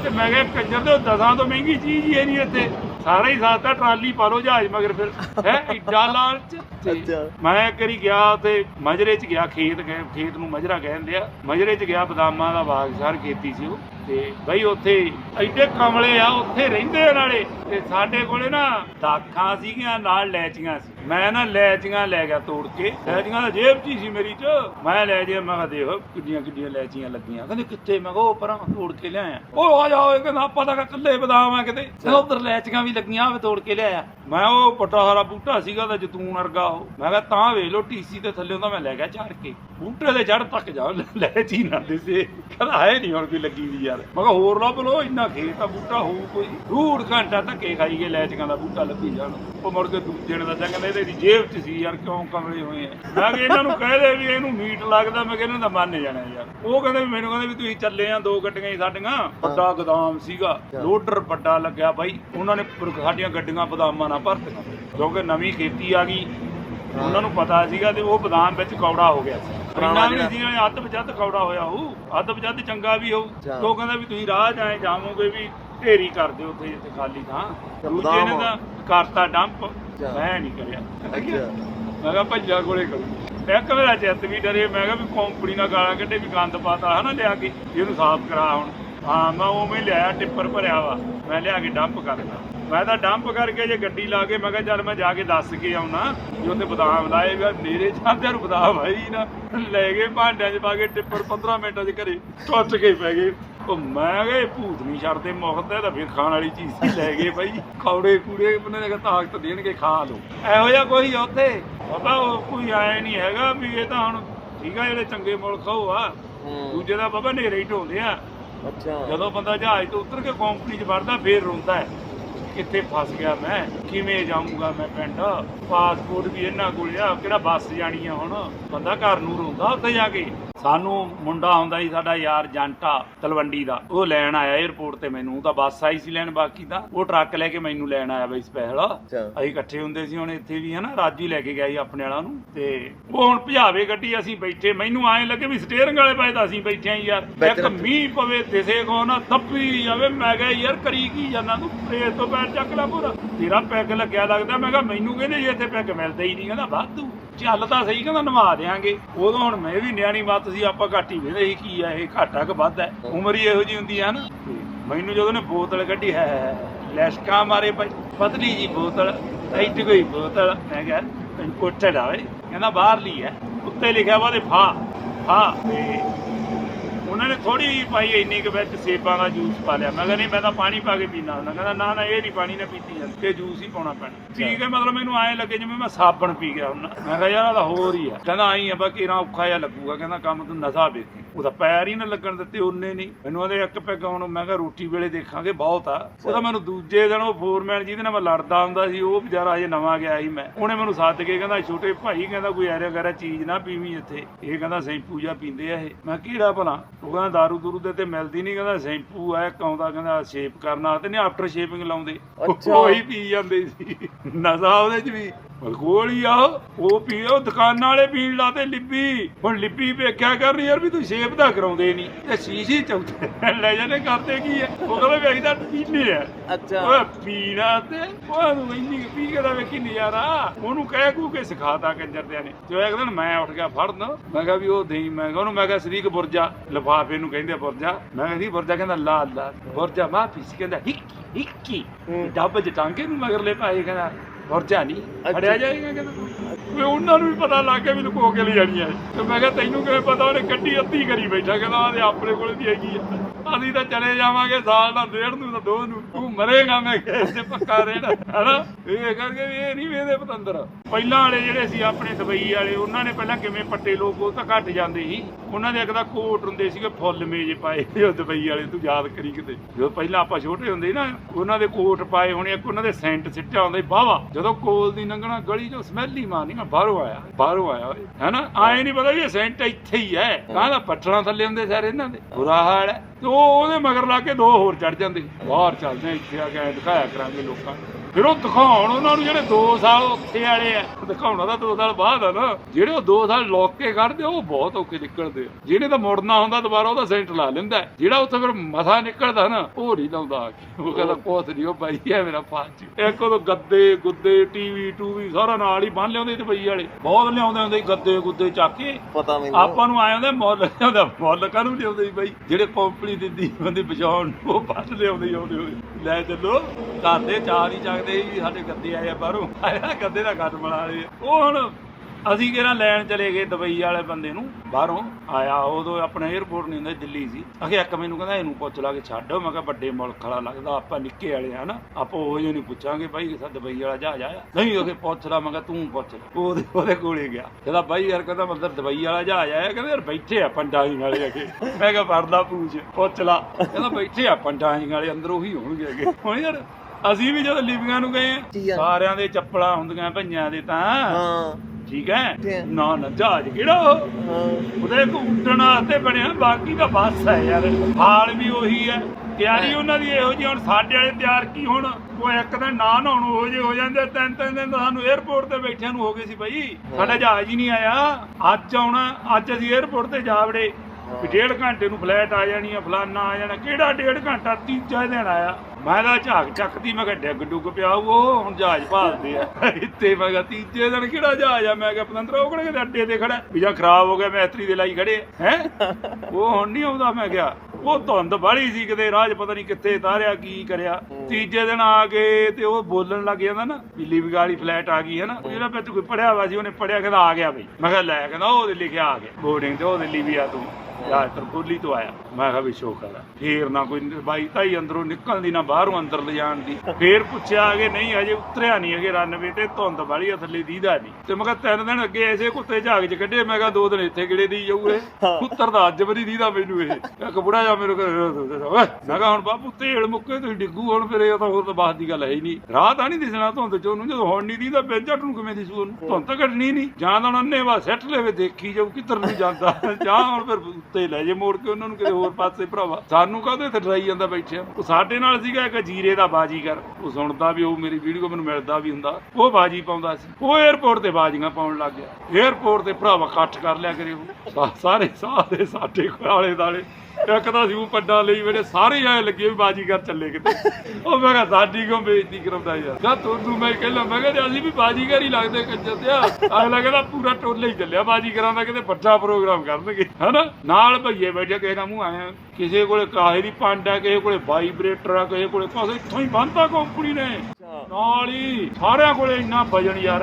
ਤੇ ਮੈਂ ਕਿਹਾ ਕੰਜਰ ਦੇ ਦਸਾਂ ਤੋਂ ਮਹਿੰਗੀ ਚੀਜ਼ ਹੀ ਹੈ ਨਹੀਂ ਇੱਥੇ। ਸਾਰਾ ਹੀ ਸਸਤਾ ਟਰਾਲੀ ਪਾ ਲਓ ਜਹਾਜ਼ ਮਗਰ ਫਿਰ। ਹੈ ਇੱਡਾ ਲਾਲਚ? ਤੇ। ਮੈਂ ਕਰੀ ਗਿਆ ਤੇ ਮਜਰੇ ਚ ਗਿਆ ਖੇਤ ਗਏ ਖੇਤ ਨੂੰ ਮਜਰਾ ਕਹਿੰਦੇ ਆ ਮਜਰੇ ਚ ਗਿਆ ਬਦਾਮਾਂ ਦਾ ਬਾਗ ਸਾਰ ਖੇਤੀ ਸੀ ਉਹ। ਤੇ ਬਈ ਉੱਥੇ ਐਡੇ ਕਮਲੇ ਆ ਉੱਥੇ ਰਹਿੰਦੇ ਆ ਨਾਲੇ। ਤੇ ਸਾਡੇ ਕੋਲੇ ਨਾ ਦਾਖਾਂ ਸੀਗੀਆਂ ਨਾਲ ਲੈਚੀਆਂ ਸੀ। ਮੈਂ ਨਾ ਲੈਚੀਆਂ ਲੈ ਗਿਆ ਤੋੜ ਕੇ। ਲੈਚੀਆਂ ਤਾਂ ਜੇਬ 'ਚ ਸੀ ਮੇਰੀ 'ਚ। ਮੈਂ ਲੈ ਜੇ ਮੈਂ ਦੇਖੋ ਕਿੱਡੀਆਂ ਕਿੱਡੀਆਂ ਲੈਚੀਆਂ ਲੱਗੀਆਂ। ਕਹਿੰਦੇ ਕਿੱਥੇ? ਮੈਂ ਕਿਹਾ ਉਹ ਪਰਾਂ ਤੋੜ ਕੇ ਲਿਆਇਆ। ਉਹ ਆ ਜਾਓ ਕਹਿੰਦਾ ਆਪਾਂ ਤਾਂ ਇਕੱਲੇ ਬਦਾਮ ਆ ਕਿਤੇ। ਉਧਰ ਲੈਚੀਆਂ ਵੀ ਲੱਗੀਆਂ ਆਵੇ ਤੋੜ ਕੇ ਲਿਆਇਆ। ਮੈਂ ਉਹ ਪੱਟਾ ਹਰਾ ਬੂਟਾ ਸੀਗਾ ਤਾਂ ਜਤੂਨ ਵਰਗਾ ਉਹ। ਮੈਂ ਕਿਹਾ, ਤਾਂ ਵੇਖ ਲੋ ਟੀਸੀ ਦੇ ਥੱਲੇ ਤਾਂ ਮੈਂ ਲੈ ਗਿਆ ਝਾੜ ਕੇ। ਬੂਟੇ ਦੇ ਜੜ ਤੱਕ ਜਾ ਲੈਚੀ ਨਾ ਦਿਸੇ। ਕਹਿੰਦਾ ਹੈ ਨਹੀਂ ਹੁਣ ਕੋਈ ਲੱਗੀ ਵੀ ਯਾਰ। ਮੈਂ ਕਿਹਾ, ਹੋਰ ਲੱਭ ਲੋ ਇੰਨਾ ਖੇਤ ਆ ਬੂਟਾ ਹੋਊ ਕੋਈ ਰੂੜ ਘੰਟਾ ਧੱਕੇ ਖਾਈ ਗਏ ਲੈਚੀਆਂ ਦਾ ਬੂਟਾ ਲੱਭੀ ਜਾਣ। ਉਹ ਮੁੜ ਕੇ ਦੂਜੇ ਨੇ ਦੱਸਿਆ ਕਹਿੰਦਾ ਇਹਦੇ ਦੀ ਜੇਬ 'ਚ ਸੀ ਯਾਰ ਕਿਉਂ ਕਮਲੇ ਹੋਏ ਆ? ਮੈਂ ਕਿ ਇਹਨਾਂ ਨੂੰ ਕਹਿ ਦੇ ਵੀ ਇਹਨੂੰ ਮੀਟ ਲੱਗਦਾ ਮੈਂ ਕਿ ਇਹਨਾਂ ਦਾ ਮੰਨ ਜਾਣਾ ਯਾਰ। ਉਹ ਕਹਿੰਦੇ ਵੀ ਮੈਨੂੰ ਕਹਿੰਦੇ ਵੀ ਤੁਸੀਂ ਚੱਲੇ ਆ ਦੋ ਗੱਡੀਆਂ ਹੀ ਸਾਡੀਆਂ। ਵੱਡਾ ਗੋਦਾਮ ਸੀਗਾ ਲੋਡਰ ਵੱਡਾ ਲੱਗਿਆ ਬਾਈ। ਉਹਨਾਂ ਨੇ ਸਾਡੀਆਂ ਗੱਡੀਆਂ ਬਦਾਮਾਂ ਨਾਲ ਭਰਤੀਆਂ। ਕਿਉਂਕਿ ਨਵੀਂ ਖੇਤੀ ਆ ਗਈ ਉਹਨਾਂ ਨੂੰ ਪਤਾ ਸੀਗਾ ਤੇ ਉਹ ਬਦਾਮ ਵਿੱਚ ਕੌੜਾ ਹੋ ਗਿਆ ਸੀ। ਇੰਨਾ ਵੀ ਸੀ ਅੱਧ ਬਜੱਦ ਕੌੜਾ ਹੋਇਆ ਹੋਊ ਅੱਧ ਬਜੱਦ ਚੰਗਾ ਵੀ ਹੋਊ। ਅੱਛਾ। ਉਹ ਕਹਿੰਦਾ ਵੀ ਤੁਸੀਂ ਰਾਹ ਜਾਏ ਜਾਵੋਗੇ ਵੀ ਢੇਰੀ ਕਰ ਦਿਓ ਉੱਥੇ ਜਿੱਥੇ ਖਾਲੀ ਥਾਂ। ਦੂਜੇ ਨੇ ਤਾਂ ਕਰਤਾ ਡੰਪ। ਮੈਂ ਨਹੀਂ ਕਰਿਆ। ਮੈਂ ਕਿਹਾ ਭੱਜਾ ਕੋਲੇ ਕਰੂੰ। ਇੱਕ ਮੇਰਾ ਚਿੱਤ ਵੀ ਡਰੇ ਮੈਂ ਕਿਹਾ ਵੀ ਕੰਪਨੀ ਨਾਲ ਗਾਲਾਂ ਕੱਢੇ ਵੀ ਗੰਦ ਪਾਤਾ ਹਨਾ ਲਿਆ ਕੇ ਇਹਨੂੰ ਸਾਫ਼ ਕਰਾ ਹੁਣ। ਹਾਂ ਮੈਂ ਉਵੇਂ ਲਿਆਇਆ ਟਿੱਪਰ ਭਰਿਆ ਵਾ। ਮੈਂ ਲਿਆ ਕੇ ਡੰਪ ਕਰਦਾ ਮੈਂ ਤਾਂ ਡੰਪ ਕਰਕੇ ਜੇ ਗੱਡੀ ਲਾ ਕੇ ਮੈਂ ਕਿਹਾ ਚੱਲ ਮੈਂ ਜਾ ਕੇ ਦੱਸ ਕੇ ਆਉਣਾ ਵੀ ਉੱਥੇ ਬਦਾਮ ਲਾਏ ਵੀ ਮੇਰੇ ਜਾਂਦਿਆਂ ਨੂੰ ਬਦਾਮ ਆਈ ਨਾ। ਲੈ ਗਏ ਭਾਂਡਿਆਂ 'ਚ ਪਾ ਕੇ ਟਿੱਪਰ 15 ਮਿੰਟਾਂ 'ਚ ਘਰੇ ਟੁੱਟ ਕੇ ਪੈ ਗਏ। ਉਹ ਮੈਂ ਕਿਹਾ ਇਹ ਭੂਤ ਨਹੀਂ ਛੱਡਦੇ ਮੁਖਤ ਤਾਂ ਫਿਰ ਖਾਣ ਵਾਲੀ ਚੀਜ਼ ਸੀ ਲੈ ਗਏ ਬਾਈ। ਕੌੜੇ ਕੂੜੇ ਉਹਨਾਂ ਨੇ ਤਾਕਤ ਦੇਣਗੇ ਖਾ ਲਓ। ਇਹੋ ਜਿਹਾ ਕੋਈ ਉੱਥੇ? ਪਤਾ ਉਹ ਕੋਈ ਆਇਆ ਨਹੀਂ ਹੈਗਾ ਵੀ ਇਹ ਤਾਂ ਹੁਣ ਠੀਕ ਆ ਜਿਹੜੇ ਚੰਗੇ ਮੁਲਕ ਉਹ ਆ। ਹੂੰ। ਦੂਜੇ ਦਾ ਬਾਬਾ ਨੇਰੇ ਹੀ ਢੋਂਦੇ ਆ। ਅੱਛਾ। ਜਦੋਂ ਬੰਦਾ ਜਹਾਜ਼ ਤੋਂ ਉਤਰ ਕੇ ਕੰਪਨੀ 'ਚ ਵੜਦਾ ਫੇਰ ਰੋਂਦਾ ਹੈ। ਕਿੱਥੇ ਫਸ ਗਿਆ ਮੈਂ? ਕਿਵੇਂ ਜਾਊਂਗਾ ਮੈਂ ਪਿੰਡ? ਪਾਸਪੋਰਟ ਵੀ ਇਹਨਾਂ ਕੋਲ ਆ ਕਿਹੜਾ ਬੱਸ ਜਾਣੀ ਆ ਹੁਣ? ਬੰਦਾ ਘਰ ਨੂੰ ਰੋਂਦਾ ਉੱਥੇ ਜਾ ਕੇ। ਸਾਨੂੰ ਮੁੰਡਾ ਹੁੰਦਾ ਸੀ ਸਾਡਾ ਯਾਰ ਜੰਟਾ ਤਲਵੰਡੀ ਦਾ। ਉਹ ਲੈਣ ਆਇਆ 에어ਪੋਰਟ ਤੇ ਮੈਨੂੰ ਤਾਂ ਬੱਸ ਆਈ ਸੀ ਲੈਣ ਬਾਕੀ ਦਾ ਉਹ ਟਰੱਕ ਲੈ ਕੇ ਮੈਨੂੰ ਲੈਣ ਆਇਆ ਬਈ ਸਪੈਸ਼ਲ ਅਸੀਂ ਇਕੱਠੇ ਹੁੰਦੇ ਸੀ ਹੁਣ ਇੱਥੇ ਵੀ ਹਨਾ ਰਾਜੂ ਲੈ ਕੇ ਗਿਆ ਸੀ ਆਪਣੇ ਵਾਲਾ ਨੂੰ। ਤੇ ਉਹ ਹੁਣ ਭਜਾਵੇ ਗੱਡੀ ਅਸੀਂ ਬੈਠੇ ਮੈਨੂੰ ਐਂ ਲੱਗੇ ਵੀ ਸਟੀਅਰਿੰਗ ਵਾਲੇ ਪਾਸੇ ਤਾਂ ਅਸੀਂ ਬੈਠੇ ਆਂ ਯਾਰ। ਇੱਕ ਮੀਂਹ ਪਵੇ ਦਿਸੇ ਕੋ ਨਾ ਦੱਬੀ ਜਾਵੇ ਮੈਂ ਕਿਹਾ ਯਾਰ ਕਰੀ ਕੀ ਜਾਂਦਾ ਤੂੰ ਪ੍ਰੇਸ ਤੋਂ ਪੈਰ ਚੱਕ ਲੈ ਪੂਰਾ ਤੇਰਾ ਪੈਗ ਲੱਗਿਆ ਲੱਗਦਾ ਮੈਂ ਕਿਹਾ ਮੈਨੂੰ ਕਹਿੰਦੇ ਜੀ ਇੱਥੇ ਪੈਗ ਮਿਲਦਾ ਹੀ ਨਹੀਂ ਕਹਿੰਦਾ ਵਾਧੂ। ਚੱਲ ਤਾਂ ਸਹੀ ਕਹਿੰਦਾ ਨਵਾ ਦੇਾਂਗੇ ਉਦੋਂ ਹੁਣ ਮੈਂ ਵੀ ਨਿਆਣੀ ਮੱਤ ਸੀ, ਆਪਾਂ ਘੱਟ ਵੇਦੇ ਸੀ ਕੀ ਆ ਇਹ, ਘਾਟਾ ਕਿ ਵੱਧ ਹੈ ਉਮਰ ਹੀ ਇਹੋ ਜੀ ਹੁੰਦੀ ਆ ਨਾ। ਮੈਨੂੰ ਜਦੋਂ ਨੇ ਬੋਤਲ ਕੱਢੀ, ਹੈ ਲੈਸ਼ਕਾ ਮਾਰੇ ਭਾਈ। ਪਤਲੀ ਜੀ ਬੋਤਲ ਐਡੀ ਕੋਈ ਬੋਤਲ। ਮੈਂ ਕਿਹਾ ਕੋਠੇ ਲਾਵੇ। ਕਹਿੰਦਾ, ਬਾਹਰ ਲਈ ਹੈ ਉੱਤੇ ਲਿਖਿਆ ਵਾ ਤੇ ਫਾ। ਫਾ। ਤੇ ਉਹਨਾਂ ਨੇ ਥੋੜੀ ਪਾਈ ਇੰਨੀ ਕੁ ਵਿੱਚ ਸੇਬਾਂ ਦਾ ਜੂਸ ਪਾ ਲਿਆ। ਮੈਂ ਕਿਹਾ ਨਹੀਂ ਮੈਂ ਤਾਂ ਪਾਣੀ ਪਾ ਕੇ ਪੀਣਾ ਹੁੰਦਾ। ਕਹਿੰਦਾ ਨਾ ਨਾ ਇਹ ਨਹੀਂ ਪਾਣੀ ਨਾ ਪੀਤੀ ਜਾਂਦੀ। ਤੇ ਜੂਸ ਹੀ ਪਾਉਣਾ ਪੈਣਾ। ਠੀਕ ਹੈ ਮਤਲਬ ਮੈਨੂੰ ਐਂ ਲੱਗੇ ਜਿਵੇਂ ਮੈਂ ਸਾਬਣ ਪੀ ਗਿਆ ਹੁਣ ਮੈਂ ਕਿਹਾ ਯਾਰ ਇਹ ਤਾਂ ਹੋਰ ਹੀ ਆ। ਕਹਿੰਦਾ ਆਈ ਆ ਬਾਕੀ ਰਾਂ ਔਖਾ ਜਿਹਾ ਲੱਗੂਗਾ। ਕਹਿੰਦਾ ਕੰਮ ਤੂੰ ਨਸ਼ਾ ਵੇਖੀ। ਉਹਦਾ ਪੈਰ ਹੀ ਨਾ ਲੱਗਣ ਦਿੱਤੇ ਉਹਨੇ ਨਹੀਂ। ਮੈਨੂੰ ਉਹਦੇ ਇੱਕ ਪੈਗ ਹੁਣ ਮੈਂ ਕਿਹਾ ਰੋਟੀ ਵੇਲੇ ਦੇਖਾਂਗੇ ਬਹੁਤ ਆ। ਉਹਦਾ ਮੈਨੂੰ ਦੂਜੇ ਦਿਨ ਉਹ ਫੋਰਮੈਨ ਜਿਹਦੇ ਨਾਲ ਮੈਂ ਲੜਦਾ ਹੁੰਦਾ ਸੀ ਉਹ ਵਿਚਾਰਾ ਅਜੇ ਨਵਾਂ ਗਿਆ ਸੀ ਮੈਂ। ਉਹਨੇ ਮੈਨੂੰ ਸੱਦ ਕੇ ਕਹਿੰਦਾ ਛੋਟੇ ਭਾਈ ਕਹਿੰਦਾ ਕੋਈ ਐਰੇ ਵਗੈਰਾ ਚੀਜ਼ ਨਾ ਪੀਵੀਂ ਇੱਥੇ। ਇਹ ਕਹਿੰਦਾ ਸੈਂਪੂ ਜਾਂ ਪੀਂਦੇ ਆ ਇਹ। ਮੈਂ ਕਿਹਾ ਕਿਹੜਾ ਭਲਾ? ਉਹ ਕਹਿੰਦਾ ਦਾਰੂ ਦੂਰੂ ਦੇ ਤੇ ਮਿਲਦੀ ਨਹੀਂ ਕਹਿੰਦਾ ਸੈਂਪੂ ਆ ਇੱਕ ਆਉਂਦਾ ਕਹਿੰਦਾ ਸ਼ੇਪ ਕਰਨਾ ਤੇ ਨਹੀਂ ਆਫਟਰ ਸ਼ੇਪਿੰਗ ਲਾਉਂਦੇ। ਉਹੀ ਪੀ ਜਾਂਦੇ ਸੀ। ਨਜ਼ਾ ਉਹਦੇ ਚ ਵੀ। ਹੀ ਆ ਉਹ। ਪੀ ਉਹ ਦੁਕਾਨਾਂ ਵਾਲੇ ਪੀਣ ਲਾਤੇ ਲਿੱਬੀ। ਹੁਣ ਲਿੱਬੀ ਵੇਖਿਆ ਕਰ ਯਾਰ ਵੀ ਤੂੰ ਸ਼ੇਪ ਦਾ ਕਰਾਉਂਦੇ ਨਹੀਂ ਤੇ ਸ਼ੀਸ਼ੀ ਚੌਥੇ (laughs) ਲੈ ਜਾਂਦੇ ਕਰਦੇ ਕੀ ਆ? ਉਹ ਕਹਿੰਦਾ ਵੇਖਦਾ ਪੀਨੇ ਆ। ਅੱਛਾ। ਓਏ ਪੀਣਾ ਤੇ ਉਹ ਨੂੰ ਇੰਨੀ ਪੀ ਕੇ ਦਾ ਵੇਖੀ ਨਜ਼ਾਰਾ ਉਹਨੂੰ ਕਹਿ ਕੂ ਕੇ ਸਿਖਾਤਾ ਕੰਜਰਦਿਆਂ ਨੇ। ਤੇ ਉਹ ਇੱਕ ਦਿਨ ਮੈਂ ਉੱਠ ਗਿਆ ਫੜਨ। ਮੈਂ ਕਿਹਾ ਵੀ ਉਹ ਦੇਈ ਮੈਂ ਕਿਹਾ ਉਹਨੂੰ ਮੈਂ ਕਿਹਾ ਸਰੀਕ ਬੁਰਜਾ ਲਫਾਫੇ ਨੂੰ ਕਹਿੰਦੇ ਬੁਰਜਾ। ਮੈਂ ਕਿਹਾ ਸੀ ਬੁਰਜਾ ਕਹਿੰਦਾ ਲਾ ਲਾ ਬੁਰਜਾ ਮਾ ਪੀਸ ਕਹਿੰਦਾ ਹਿੱਕੀ ਹਿੱਕੀ। ਡੱਬ ਚ ਟਾਂਕੇ ਨੂੰ ਮਗਰਲੇ ਪਾਏ ਕਹਿੰਦਾ ਨਹੀਂ ਅੱਛਾ। ਫੜਿਆ ਜਾਏਗਾ ਕਹਿੰਦਾ ਵੀ ਉਹਨਾਂ ਨੂੰ ਵੀ ਪਤਾ ਲੱਗ ਗਿਆ ਵੀ ਲੁਕੋ ਕੇ ਲੈ ਜਾਣੀ ਆ ਤੇ ਮੈਂ ਕਿਹਾ, ਤੈਨੂੰ ਕਿਵੇਂ ਪਤਾ ਉਹਨੇ ਗੱਡੀ ਅੱਧੀ ਕਰੀ ਬੈਠਾ, ਕਹਿੰਦਾ ਆਦੇ ਆਪਣੇ ਕੋਲ ਦੀ ਹੈਗੀ ਆ। ਅਸੀਂ ਤਾਂ ਚਲੇ ਜਾਵਾਂਗੇ ਸਾਲ ਦਾ, ਡੇਢ ਨੂੰ ਤਾਂ ਦੋ ਨੂੰ। ਤੂੰ ਮਰੇਗਾ, ਮੈਂ ਕਿਹਾ ਪੱਕਾ ਰਹਿਣਾ, ਹਨਾ? ਇਹ ਕਰਕੇ ਵੀ ਇਹ ਨਹੀਂ ਵੇਦੇ ਪਤੰਦਰ। ਪਹਿਲਾਂ ਵਾਲੇ ਜਿਹੜੇ ਸੀ, ਆਪਣੇ ਦੁਬਈ ਵਾਲੇ, ਉਹਨਾਂ ਨੇ ਪਹਿਲਾਂ ਕਿਵੇਂ ਪੱਟੇ ਲੋਕ, ਉਹ ਤਾਂ ਘੱਟ ਜਾਂਦੇ ਸੀ। ਉਹਨਾਂ ਦੇ ਇੱਕ ਤਾਂ ਕੋਟ ਹੁੰਦੇ ਸੀਗੇ, ਫੁੱਲ ਮੇਜ ਪਾਏ ਉਹ ਦੁਬਈ ਵਾਲੇ, ਤੂੰ ਯਾਦ ਕਰੀ ਕਿਤੇ। ਜਦੋਂ ਪਹਿਲਾਂ ਆਪਾਂ ਛੋਟੇ ਹੁੰਦੇ ਸੀ ਨਾ, ਉਹਨਾਂ ਦੇ ਕੋਟ ਪਾਏ ਹੋਣੇ, ਇੱਕ ਉਹਨਾਂ ਦੇ ਸੈਂਟ ਸਿੱਟਿਆ ਹੁੰਦਾ ਸੀ ਬਾਵਾ ਜਦੋਂ ਕੋਲ ਦੀ ਲੰਘਣਾ ਗਲੀ ਚੋਂ ਸਮੈਲ ਹੀ ਮਾਰ ਮਾਰਨੀ ਮੈਂ ਬਾਹਰੋਂ ਆਇਆ ਬਾਹਰੋਂ ਆਇਆ ਓਏ। ਹੈਨਾ ਆਏ ਨਹੀਂ ਪਤਾ ਵੀ ਇਹ ਸੈਂਟ ਇੱਥੇ ਹੀ ਹੈ। ਕਾਹਦਾ ਪੱਟਣਾ ਥੱਲੇ ਹੁੰਦੇ ਸਾਰੇ ਇਹਨਾਂ ਦੇ? ਬੁਰਾ ਹਾਲ ਹੈ। ਤੇ ਉਹ ਉਹਦੇ ਮਗਰ ਲਾ ਕੇ ਦੋ ਹੋਰ ਚੜ ਜਾਂਦੇ। ਬਾਹਰ ਚੱਲਦੇ ਇੱਥੇ ਆ ਕੇ ਐਂ ਦਿਖਾਇਆ ਕਰਾਂਗੇ ਲੋਕਾਂ ਨੂੰ। ਫਿਰ ਉਹ ਦਿਖਾਉਣ ਉਹਨਾਂ ਨੂੰ ਜਿਹੜੇ 2 ਸਾਲ ਉੱਥੇ ਵਾਲੇ ਆ। ਦਿਖਾਉਣਾ ਤਾਂ 2 ਸਾਲ ਬਾਅਦ ਆ ਨਾ। ਜਿਹੜੇ ਉਹ 2 ਸਾਲ ਲੋਕ ਕੇ ਕੱਢਦੇ ਉਹ ਬਹੁਤ ਔਖੇ ਨਿਕਲਦੇ ਜਿਹਨੇ ਤਾਂ ਮੁੜਨਾ ਹੁੰਦਾ ਦੁਬਾਰਾ ਉਹਦਾ ਸੈਂਟ ਲਾ ਲੈਂਦਾ। ਜਿਹੜਾ ਉੱਥੇ ਫਿਰ ਮਸਾ ਨਿਕਲਦਾ ਨਾ ਉਹ ਨਹੀਂ ਲਾਉਂਦਾ। ਉਹ ਕਹਿੰਦਾ ਕੋਸ ਨਹੀਂ ਉਹ ਬਾਈ ਹੈ ਮੇਰਾ ਫਾਜ ਇੱਕ ਉਹ ਗੱਦੇ ਗੁੱਦੇ ਟੀਵੀ ਟੂਵੀ ਸਾਰਾ ਨਾਲ ਹੀ ਬੰਨ ਲਿਆਉਂਦੇ ਤੇ ਬਈ ਵਾਲੇ। ਬਹੁਤ ਲਿਆਉਂਦੇ ਹੁੰਦੇ ਗੱਦੇ ਗੁੱਦੇ ਚੱਕ ਕੇ। ਪਤਾ ਮੈਨੂੰ ਆਪਾਂ ਨੂੰ ਆਏ ਹੁੰਦੇ ਮੁੱਲ ਲਿਆਉਂਦਾ ਮੁੱਲ ਕਾਹਨੂੰ ਲਿਆਉਂਦੇ ਬਾਈ? ਜਿਹੜੇ ਕੰਪਨੀ ਦਿੰਦੀ ਬੰਦੇ ਬਚਾਉਣ ਉਹ ਬੰਨ ਲਿਆਉਂਦੇ ਆਉਂਦੇ ਲੈ ਚੱਲੋ ਘਰ ਦੇ ਚਾਰ ਹੀ ਚੱਕਦੇ ਸੀ ਸਾਡੇ ਗੱਦੇ ਆਏ ਆ ਬਾਹਰੋਂ। ਆਇਆ ਗੱਦੇ ਦਾ ਘੱਟ ਬਣਾ ਲਏ ਉਹ ਹੁਣ ਅਸੀਂ ਕਿਹੜਾ ਲੈਣ ਚਲੇ ਗਏ ਦੁਬਈ ਵਾਲੇ ਬੰਦੇ ਨੂੰ? ਬਾਹਰੋਂ ਆਇਆ, ਉਦੋਂ ਆਪਣਾ 에어ਪੋਰਟ ਨਹੀਂ ਹੁੰਦਾ, ਦਿੱਲੀ ਸੀ। ਅਖੇ ਇੱਕ ਮੈਨੂੰ ਕਹਿੰਦਾ, ਇਹਨੂੰ ਪੁੱਛ ਲਾ ਕੇ ਛੱਡ। ਮੈਂ ਕਿਹਾ, ਵੱਡੇ ਮੁਲਕ ਵਾਲਾ ਲੱਗਦਾ, ਆਪਾਂ ਨਿੱਕੇ ਵਾਲੇ ਆ ਨਾ। ਆਪਾਂ ਉਹ ਜਿਹੇ ਨਹੀਂ ਪੁੱਛਾਂਗੇ ਬਾਈ ਸਾ ਦੁਬਈ ਵਾਲਾ ਜਹਾਜ਼ ਆਇਆ ਨਹੀਂ ਅਖੇ ਪੁੱਛ ਲਾ, ਮੈਂ ਕਿਹਾ, ਤੂੰ ਪੁੱਛ ਲਾ। ਉਹਦੇ ਉਹਦੇ ਕੋਲੇ ਗਿਆ। ਕਹਿੰਦਾ ਬਾਈ ਯਾਰ, ਕਹਿੰਦਾ ਮਤਲਬ ਦੁਬਈ ਵਾਲਾ ਜਹਾਜ਼ ਆਇਆ। ਕਹਿੰਦਾ, ਯਾਰ, ਬੈਠੇ ਆ ਪੰਡਾਈ ਵਾਲੇ ਅਖੇ ਮੈਂ ਕਿਹਾ ਫੜਦਾ ਪੂਛ, ਪੁੱਛ ਲਾ। ਕਹਿੰਦਾ, ਬੈਠੇ ਆ ਪੰਡਾਈ ਵਾਲੇ ਅੰਦਰ ਉਹੀ ਹੋਣਗੇ ਅਗੇ। ਹੁਣ ਯਾਰ ਅਸੀਂ ਵੀ ਜਦੋਂ ਲਿਬੀਆਂ ਨੂੰ ਗਏ ਸਾਰਿਆਂ ਦੇ ਚੱਪਲਾਂ ਹੁੰਦੀਆਂ ਭਈਆਂ ਦੇ ਤਾਂ। ਹਾਂ। ਠੀਕ ਹੈ? ਨਾ ਨਾ ਜਹਾਜ਼ ਕਿਹੜਾ ਉਹ? ਹਾਂ। ਉਹਦੇ ਘੁੱਟਣ ਬਣਿਆ ਬਾਕੀ ਤਾਂ ਬਸ ਹੈ ਯਾਰ। ਹਾਲ ਵੀ ਉਹੀ ਹੈ। ਤਿਆਰੀ ਉਹਨਾਂ ਦੀ ਇਹੋ ਜਿਹੀ ਹੁਣ ਸਾਡੇ ਵਾਲੇ ਤਿਆਰ ਕੀ ਹੁਣ? ਉਹ ਇੱਕ ਦਿਨ ਨਾ ਨਹਾਉਣ ਉਹ ਜੇ ਹੋ ਜਾਂਦੇ ਤਿੰਨ ਤਿੰਨ ਦਿਨ ਸਾਨੂੰ 에어ਪੋਰਟ ਤੇ ਬੈਠਿਆਂ ਨੂੰ ਹੋ ਗਏ ਸੀ ਭਾਈ ਸਾਡਾ ਜਹਾਜ਼ ਹੀ ਨਹੀਂ ਆਇਆ। ਅੱਜ ਆਉਣਾ ਅੱਜ ਅਸੀਂ 에어ਪੋਰਟ ਤੇ ਜਾ ਵੜੇ। ਵੀ ਡੇਢ ਘੰਟੇ ਨੂੰ ਫਲਾਈਟ ਆ ਜਾਣੀ ਆ ਫਲਾਨਾ ਆ ਜਾਣਾ। ਕਿਹੜਾ ਡੇਢ ਘੰਟਾ ਤੀਜਾ ਦਿਨ ਆਇਆ? ਮੈਂ ਤਾਂ ਝਾਕ ਚੱਕਦੀ, ਮੈਂ ਕਿਹਾ ਡਿੱਗ ਡੁੱਗ ਪਿਆ ਉਹ, ਹੁਣ ਜਹਾਜ਼ ਭਾਲਦੇ ਆ। ਇੱਥੇ ਮੈਂ ਕਿਹਾ ਤੀਜੇ ਦਿਨ ਕਿਹੜਾ ਜਹਾਜ਼ ਆ? ਮੈਂ ਕਿਹਾ ਪਤੰਦਰ ਉਹ ਕਿਹੜੇ ਅੱਡੇ ਤੇ ਖੜਾ। ਵੀ ਜਾਂ ਖਰਾਬ ਹੋ ਗਿਆ ਮੈਸਤਰੀ ਦੇ ਲਾਈ ਖੜੇ ਹੈ? ਉਹ ਹੁਣ ਨਹੀਂ ਆਉਂਦਾ, ਮੈਂ ਕਿਹਾ, ਉਹ ਧੁੰਦ ਬਾਹਲੀ ਸੀ ਕਿਤੇ, ਰਾਜ ਪਤਾ ਨਹੀਂ ਕਿੱਥੇ ਤਾਰਿਆ ਕੀ ਕਰਿਆ। ਤੀਜੇ ਦਿਨ ਆ ਕੇ ਤੇ ਉਹ ਬੋਲਣ ਲੱਗ ਜਾਂਦਾ ਨਾ ਬਿੱਲੀ ਵਿਗਾੜੀ ਫਲੈਟ ਆ ਗਈ ਹੈ ਨਾ। ਜਿਹੜਾ ਵਿੱਚ ਕੋਈ ਪੜਿਆ ਹੋਇਆ ਸੀ, ਉਹਨੇ ਪੜਿਆ ਕਹਿੰਦਾ ਆ ਗਿਆ ਬਈ। ਮੈਂ ਕਿਹਾ ਲੈ ਕਹਿੰਦਾ, ਉਹਦੇ ਲਿਖਿਆ ਆ ਗਿਆ। ਬੋਰਡਿੰਗ ਤੇ ਉਹਦੇ ਲਈ ਵੀ ਆ ਤੂੰ। ਯਾਰ ਤਰਕੋਲੀ ਤੋਂ ਆਇਆ। ਮੈਂ ਕਿਹਾ ਵੀ ਸ਼ੋਕਰ ਆ ਫੇਰ ਨਾ ਕੋਈ ਬਾਈ ਤਾਈ ਅੰਦਰੋਂ ਨਿਕਲਦੀ ਨਾ ਬਾਹਰੋਂ ਅੰਦਰ ਲਿਜਾਣ ਦੀ। ਫੇਰ ਪੁੱਛਿਆ ਕਿ ਨਹੀਂ ਹਜੇ ਉਤਰਿਆ ਨਹੀਂ ਹੈਗੇ ਰਨਵੇ ਤੇ ਧੁੰਦ ਵਾਲੀ ਆ ਥੱਲੇ ਦੀਦਾ ਨਹੀਂ। ਤੇ ਮੈਂ ਕਿਹਾ ਤਿੰਨ ਦਿਨ ਅੱਗੇ ਐਸੇ ਕੁੱਤੇ ਝਾਗ ਚ ਕੱਢੇ ਮੈਂ ਕਿਹਾ ਦੋ ਦਿਨ ਇੱਥੇ ਕਿਹੜੇ ਦੀ ਜਾਊ ਇਹ ਉਤਰਦਾ ਅੱਜ ਬਰੀ ਦੀਦਾ ਮੈਨੂੰ ਇਹ। ਇੱਕ ਬੁੜਾ ਜਾ ਮੇਰੇ ਕੋਲ ਓਏ ਮੈਂ ਕਿਹਾ ਹੁਣ ਬਾਪੂ ਤੇਲ ਮੁੱਕੇ ਤੁਸੀਂ ਡਿੱਗੂ ਹੁਣ ਫਿਰ ਇਹ ਤਾਂ ਹੋਰ ਤਾਂ ਬਾਤ ਦੀ ਗੱਲ ਹੈ ਹੀ ਨਹੀਂ। ਰਾਹ ਤਾਂ ਨਹੀਂ ਦਿਸਣਾ ਧੁੰਦ ਚ ਉਹਨੂੰ ਜਦੋਂ ਹੁਣ ਨਹੀਂ ਦੀਦਾ ਬੈਂਚਟ ਨੂੰ ਕਿਵੇਂ ਦਿਸੂ ਉਹਨੂੰ? ਧੁੰਦ ਤਾਂ ਕੱਢਣੀ ਨਹੀਂ। ਜਾਂ ਤਾਂ ਉਹਨੇ ਵਾ ਸੈੱਟ ਲਵੇ ਦੇਖੀ ਜਾਊ ਕਿੱਧਰ ਨੂੰ ਜਾਂਦਾ। ਜਾਂ ਹੁਣ ਫਿਰ ਉੱਤੇ ਲੈ ਜੇ ਮੋੜ ਕੇ ਉਹਨਾਂ ਨੂੰ ਕਿਤੇ ਹੋਰ ਪਾਸੇ ਭਰਾਵਾ। ਸਾਨੂੰ ਕਾਹਦੇ ਇੱਥੇ ਡਰਾਈ ਜਾਂਦਾ ਬੈਠਿਆ? ਉਹ ਸਾਡੇ ਨਾਲ ਸੀਗਾ ਇੱਕ ਜੀਰੇ ਦਾ ਬਾਜੀਗਰ। ਉਹ ਸੁਣਦਾ ਵੀ ਉਹ ਮੇਰੀ ਵੀਡੀਓ ਮੈਨੂੰ ਮਿਲਦਾ ਵੀ ਹੁੰਦਾ। ਉਹ ਬਾਜੀ ਪਾਉਂਦਾ ਸੀ। ਉਹ 에어ਪੋਰਟ ਤੇ ਬਾਜੀਆਂ ਪਾਉਣ ਲੱਗ ਗਿਆ। 에어ਪੋਰਟ ਤੇ ਭਰਾਵਾ ਇਕੱਠ ਕਰ ਲਿਆ ਕਰੇ ਉਹ ਸਾਰੇ ਸਾਰੇ ਸਾਡੇ ਕੋਲੇ ਦਾਲੇ। ਇੱਕ ਤਾਂ ਸੀ ਉਹ ਪੱਡਾ ਲਈ ਮੇਰੇ ਸਾਰੇ ਆਏ ਲੱਗੇ ਵੀ ਬਾਜੀਗਰ ਚੱਲੇ ਕਿਤੇ। ਉਹ ਮੈਂ ਕਿਹਾ, ਸਾਡੀ ਕਿਉਂ ਬੇਇੱਜ਼ਤੀ ਕਰਾਉਂਦਾ ਯਾਰ? ਜਾਂ ਤੁਹਾਨੂੰ ਮੈਂ ਕਹਿੰਦਾ, ਮੈਂ ਕਿਹਾ ਅਸੀਂ ਵੀ ਬਾਜੀਗਰ ਹੀ ਲੱਗਦੇ ਕੰਜਰ ਤੇ ਅਗਲਾ ਕਹਿੰਦਾ, ਪੂਰਾ ਟੋਲੇ ਹੀ ਚੱਲਿਆ ਬਾਜੀਗਰਾਂ ਦਾ ਕਿਤੇ ਵੱਡਾ ਪ੍ਰੋਗਰਾਮ ਕਰਨਗੇ। ਹਨਾ? ਨਾਲ ਭਈਏ ਬੈਠੇ, ਕਿਸੇ ਦਾ ਮੂੰਹ ਆਇਆ ਕਿਸੇ ਕੋਲੇ ਕਾਹੇ ਦੀ ਪੰਡ ਆ, ਕਿਸੇ ਕੋਲੇ ਵਾਈਬ੍ਰੇਟਰ ਆ, ਕਿਸੇ ਕੋਲੇ ਕਾਸੇ ਇੱਥੋਂ ਹੀ ਬੰਨਤਾ ਕੰਪਨੀ ਨੇ। ਨਾਲ ਹੀ ਸਾਰਿਆਂ ਕੋਲੇ ਇੰਨਾ ਵਜਨ ਯਾਰ।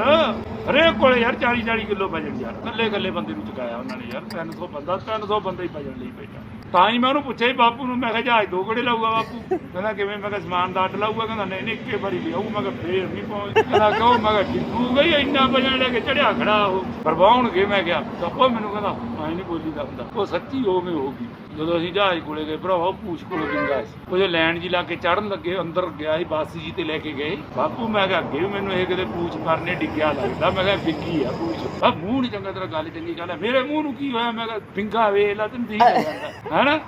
ਹਰੇਕ ਕੋਲੇ ਯਾਰ 40 40 ਕਿਲੋ ਵਜਨ ਯਾਰ। ਕੱਲੇ ਕੱਲੇ ਬੰਦੇ ਨੂੰ ਚੁਕਾਇਆ ਉਹਨਾਂ ਨੇ ਯਾਰ। 300 ਬੰਦਾ 300 ਬੰਦੇ ਹੀ ਵਜਨ ਲਈ ਬੈਠਾ। ਤਾਂ ਹੀ ਮੈਂ ਉਹਨੂੰ ਪੁੱਛਿਆ ਸੀ ਬਾਪੂ ਨੂੰ, ਮੈਂ ਕਿਹਾ ਜਹਾਜ਼ ਦੋ ਕਿਹੜੇ ਲਾਊਗਾ ਬਾਪੂ? ਕਹਿੰਦਾ ਕਿਵੇਂ? ਮੈਂ ਕਿਹਾ ਸਮਾਨ ਦਾ ਅੱਡ ਲਾਊਗਾ। ਕਹਿੰਦਾ ਨਹੀਂ ਨਹੀਂ, ਇੱਕੇ ਵਾਰੀ ਲਿਆਊ। ਮੈਂ ਕਿਹਾ ਫੇਰ ਨਹੀਂ ਪਹੁੰਚ। ਕਹਿੰਦਾ ਕਹੋ ਮੈਂ ਕਿਹਾ ਡਿੱਗੂਗਾ ਹੀ ਇੰਨਾ ਵਜਨ ਲੈ ਕੇ ਚੜਿਆ ਖੜਾ ਉਹ। ਪਰਵਾਉਣਗੇ ਮੈਂ ਕਿਹਾ। ਤਾਂ ਉਹ ਮੈਨੂੰ ਕਹਿੰਦਾ, ਮੈਂ ਨਹੀਂ ਬੋਲੀਦਾ ਹੁੰਦਾ। ਉਹ ਸੱਚੀ ਉਵੇਂ ਹੋ ਗਈ। ਜਦੋਂ ਅਸੀਂ ਜਹਾਜ਼ ਕੋਲੇ ਗਏ, ਭਰਾਵਾ, ਉਹ ਪੂਛ ਕੋਲ ਵਿੰਗਾ ਸੀ। ਉਹ ਜੋ ਲੈਣ ਜੀ ਲਾ ਕੇ ਚੜਨ ਲੱਗੇ, ਅੰਦਰ ਗਿਆ ਸੀ, ਬੱਸ ਜੀ ਤੇ ਲੈ ਕੇ ਗਏ। ਬਾਪੂ, ਮੈਂ ਕਿਹਾ, ਅੱਗੇ ਵੀ ਮੈਨੂੰ ਇਹ ਕਿਤੇ ਪੂਛ ਕਰਨੇ ਡਿੱਗਿਆ ਲੱਗਦਾ। ਮੈਂ ਕਿਹਾ ਵਿੰਗੀ ਆ ਪੂਛ ਆ, ਮੂੰਹ ਨਹੀਂ ਚੰਗਾ, ਤੇਰਾ ਗੱਲ ਚੰਗੀ ਗੱਲ ਹੈ ਮੇਰੇ ਮੂੰਹ ਨੂੰ ਕੀ ਹੋਇਆ? ਮੈਂ ਕਿਹਾ ਪਿੰਗਾ ਵੇ ਲਾ, ਤੈਨੂੰ ਠੀਕ ਹੈ ਹੈਨਾ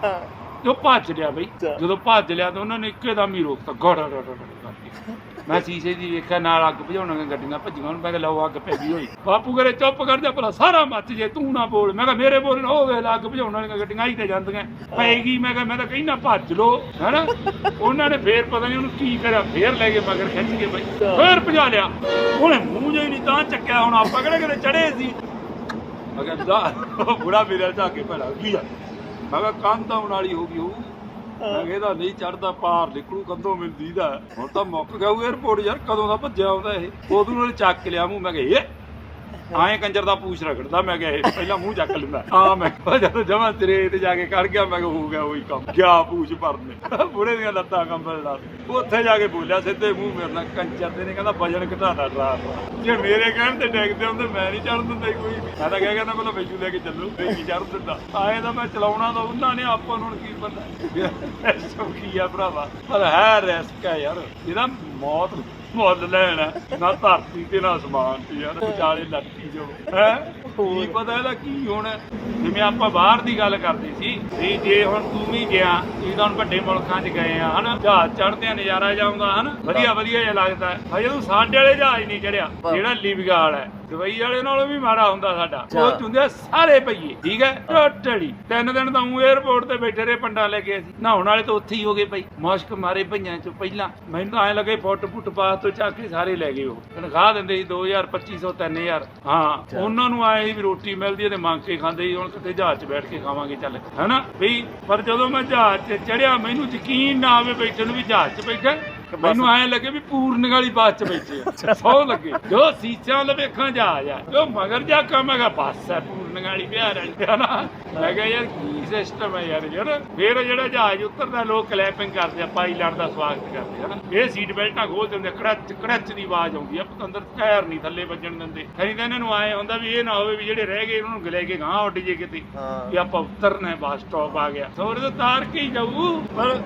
ਜੋ ਭੱਜ ਲਿਆ ਬਈ। ਜਦੋਂ ਭੱਜ ਲਿਆ ਤਾਂ ਉਹਨਾਂ ਨੇ ਇੱਕਦਮ ਹੀ ਰੋਕਤਾ। ਗੜਾ ੜਾ ੜਾ ਕਰਕੇ। ਮੈਂ ਸ਼ੀਸ਼ੇ ਦੀ ਵੇਖਿਆ ਨਾਲ ਅੱਗ ਭਜਾਉਣਾਂ ਗੱਡੀਆਂ ਭੱਜੀਆਂ। ਹੁਣ ਮੈਂ ਕਿਹਾ ਲਓ ਅੱਗ ਪੈ ਗਈ ਹੋਈ। ਬਾਪੂ ਕਰੇ ਚੁੱਪ ਕਰ ਜਾ ਭਲਾ ਸਾਰਾ ਮੱਚ ਜੇ ਤੂੰ ਨਾ ਬੋਲ। ਮੈਂ ਕਿਹਾ ਮੇਰੇ ਬੋਲਣ ਉਹ ਵੇਖ ਅੱਗ ਭਜਾਉਣ ਵਾਲੀਆਂ ਗੱਡੀਆਂ ਹੀ ਤੇ ਜਾਂਦੀਆਂ। ਪੈਗੀ ਮੈਂ ਕਿਹਾ ਮੈਂ ਤਾਂ ਕਹਿਣਾ ਭੱਜ ਲੋ ਹੈਨਾ? ਉਹਨਾਂ ਨੇ ਫੇਰ ਪਤਾ ਨਹੀਂ ਉਹਨੂੰ ਕੀ ਕਰਿਆ ਫੇਰ ਲੈ ਕੇ ਮਗਰ ਖਿੱਚ ਕੇ ਬਈ। ਫੇਰ ਭਜਾ ਲਿਆ। ਉਹਨੇ ਮੂੰਹ ਹੀ ਨਹੀਂ ਤਾਂ ਚੱਕਿਆ ਹੁਣ ਆਪਾਂ ਕਿਹੜੇ ਕਿਤੇ ਚੜੇ ਸੀ। ਮੈਂ ਕਿਹਾ ਜਾ ਉਹ ਬੁੜਾ ਮੇਰੇ ਝਾਕ ਭਲਾ ਕੀ ਆ ਮੈਂ ਕਿਹਾ ਕੰਧ ਵਾਲੀ ਹੋ ਗਈ ਹੋਊ ਮੈਂ ਕਿਹਾ ਇਹਦਾ ਨਹੀਂ ਚੜਦਾ ਪਾਰ ਨਿਕਲੂ ਕੰਧੋਂ ਮੈਨੂੰ ਦੀਦਾ ਹੁਣ ਤਾਂ ਮੁੱਕ ਗਿਆ 에어ਪੋਰਟ ਯਾਰ ਕਦੋਂ ਦਾ ਭੱਜਿਆ ਆਉਂਦਾ ਇਹ? ਉਦੋਂ ਨਾਲ ਚੱਕ ਲਿਆ ਮੂੰਹ ਮੈਂ ਕਿਹਾ ਇਹ ਆਏ ਕੰਜਰ ਦਾ ਪੂਛ ਰਗੜਦਾ, ਮੈਂ ਕਿਹਾ ਇਹ ਪਹਿਲਾਂ ਮੂੰਹ ਚੱਕ ਲੈਂਦਾ। ਆ ਮੈਂ ਕਿਹਾ, ਜਦੋਂ ਜਮਾ ਤੇਰੇ ਤੇ ਜਾ ਕੇ ਖੜ ਗਿਆ, ਮੈਂ ਕਿਹਾ ਹੋ ਗਿਆ ਉਹੀ ਕੰਮ। ਗਿਆ ਪੂਛ ਭਰਨੇ। ਬੁੜੇ ਦੀਆਂ ਲੱਤਾਂ ਕੰਬਲ ਲਾ ਉੱਥੇ ਜਾ ਕੇ ਬੋਲਿਆ, ਸਿੱਧੇ ਮੂੰਹ ਮੇਰੇ ਨਾਲ ਕੰਜਰ ਦੇ ਨੇ, ਕਹਿੰਦਾ ਵਜਨ ਘਟਾਦਾ ਡਰਾਰ ਜੇ ਮੇਰੇ ਕਹਿਣ ਤੇ ਡੈਗਦੇ ਹੁੰਦੇ ਮੈਂ ਨਹੀਂ ਚੜ ਦਿੰਦਾ ਕੋਈ ਵੀ। ਮੈਂ ਤਾਂ ਕਹਿ ਕਹਿੰਦਾ ਪਹਿਲਾਂ ਮੈਨੂੰ ਲੈ ਕੇ ਚੱਲੋ ਮੈਂ ਨਹੀਂ ਦਿੰਦਾ। ਆਏ ਤਾਂ ਮੈਂ ਚਲਾਉਣਾ ਤਾਂ ਉਹਨਾਂ ਨੇ, ਆਪਾਂ ਨੂੰ ਹੁਣ ਕੀ ਪਤਾ। ਸੌਖੀ ਆ ਭਰਾਵਾ। ਪਰ ਹੈ ਰਿਸਕ ਹੈ ਯਾਰ, ਇਹਦਾ ਮੌਤ ਮੁੱਲ ਲੈਣਾ ਨਾ ਧਰਤੀ ਤੇ ਨਾ ਅਸਮਾਨ ਤੇ ਯਾਰ ਵਿਚਾਲੇ ਲੱਤੀ ਜੋ। ਹੈ? ਕੀ ਪਤਾ ਇਹਦਾ ਕੀ ਹੋਣਾ? ਜਿਵੇਂ ਆਪਾਂ ਬਾਹਰ ਦੀ ਗੱਲ ਕਰਦੇ ਸੀ ਵੀ ਜੇ ਹੁਣ ਤੂੰ ਵੀ ਗਿਆ ਇਹ ਤਾਂ ਹੁਣ ਵੱਡੇ ਮੁਲਕਾਂ 'ਚ ਗਏ ਆ ਹਨਾ? ਜਹਾਜ਼ ਚੜ੍ਹਦੇ ਆ ਨਜ਼ਾਰਾ ਜਾਉਂਦਾ ਹਨਾ? ਵਧੀਆ ਵਧੀਆ ਜਿਹਾ ਲੱਗਦਾ। ਹੈ ਹਜੇ ਤੂੰ ਸਾਡੇ ਵਾਲੇ ਜਹਾਜ਼ ਨਹੀਂ ਚੜਿਆ ਜਿਹੜਾ ਲਿਵਗਾਲ ਹੈ। ਦੁਬਈ ਵਾਲੇ ਨਾਲੋਂ ਵੀ ਮਾੜਾ ਹੁੰਦਾ ਸਾਡਾ। ਉਹ ਚ ਹੁੰਦੇ ਆ ਸਾਰੇ ਪਈਏ ਠੀਕ ਹੈ? ਟੋਟਲੀ ਤਿੰਨ ਦਿਨ ਤਾਂ ਉਹ 에어ਪੋਰਟ ਤੇ ਬੈਠੇ ਰਹੇ ਪੰਡਾ ਲੈ ਕੇ ਅਸੀਂ ਨਹਾਉਣ ਵਾਲੇ ਤਾਂ ਉੱਥੇ ਹੀ ਹੋ ਗਏ ਭਾਈ। ਮੁਸ਼ਕ ਮਾਰੇ ਭਈਆਂ ਚ ਪਹਿਲਾਂ। ਮੈਨੂੰ ਤਾਂ ਐ ਲੱਗੇ ਫੁੱਟ ਫੁੱਟ ਪਾਸ ਤੋਂ ਚੱਕ ਕੇ ਸਾਰੇ ਲੈ ਗਏ ਉਹ। ਤਨਖਾਹ ਦਿੰਦੇ ਸੀ 2000 2500 3000 ਹਾਂ ਉਹਨਾਂ ਨੂੰ ਆਏ ਵੀ ਰੋਟੀ ਮਿਲਦੀ ਤੇ ਮੰਗ ਕੇ ਖਾਂਦੇ ਸੀ। ਹੁਣ ਕਿਤੇ ਜਹਾਜ਼ 'ਚ ਬੈਠ ਕੇ ਖਾਵਾਂਗੇ ਚੱਲ। ਹੈਨਾ? ਵੀ ਪਰ ਜਦੋਂ ਮੈਂ ਜਹਾਜ਼ 'ਚ ਚੜਿਆ ਮੈਨੂੰ ਯਕੀਨ ਨਾ ਆਵੇ ਬੈਠੇ ਨੂੰ ਵੀ ਜਹਾਜ਼ 'ਚ ਬੈਠਾ। ਮੈਨੂੰ ਐ ਲੱਗੇ ਵੀ ਪੂਰਨ ਵਾਲੀ ਬੱਸ 'ਚ ਬੈਠੇ ਆ। ਸੌ ਲੱਗੇ। ਜੋ ਸੀਚਾਂ ਵੱਲ ਵੇਖਾਂ ਜਹਾਜ਼ ਆ ਜੋ ਮਗਰ ਜਾ ਕੇ ਮੈਂ ਕਿਹਾ ਬੱਸ ਹੈ ਪੂਰਨ ਵਾਲੀ ਬਿਹਾਰ ਹੈ ਨਾ। ਮੈਂ ਕਿਹਾ ਯਾਰ ਕੀ ਸਿਸਟਮ ਹੈ ਯਾਰ ਯਾਰ। ਫਿਰ ਜਿਹੜਾ ਜਹਾਜ਼ ਉਤਰਦਾ ਲੋਕ ਕਲੈਪਿੰਗ ਕਰਦੇ ਆ ਪਾਇਲਟ ਦਾ ਸਵਾਗਤ ਕਰਦੇ ਹਨ ਇਹ ਸੀਟ ਬੈਲਟਾਂ ਖੋਲ ਦਿੰਦੇ ਕੜਚ ਕੜਚ ਦੀ ਆਵਾਜ਼ ਆਉਂਦੀ ਆ। ਪਤੰਦਰ ਟਾਇਰ ਨਹੀਂ ਥੱਲੇ ਵੱਜਣ ਦਿੰਦੇ। ਕਈ ਤਾਂ ਇਹਨਾਂ ਨੂੰ ਆਏ ਹੁੰਦਾ ਵੀ ਇਹ ਨਾ ਹੋਵੇ ਵੀ ਜਿਹੜੇ ਰਹਿ ਗਏ ਉਹਨਾਂ ਨੂੰ ਲੈ ਕੇ ਗਾਂ ਉੱਡ ਜੇ ਕਿਤੇ। ਵੀ ਆਪਾਂ ਉਤਰਨਾ ਬੱਸ ਸਟਾਪ ਆ ਗਿਆ। ਸੋਰੇ ਤੋਂ ਤਾਰ ਕੇ ਹੀ ਜਾਊ। ਪਰ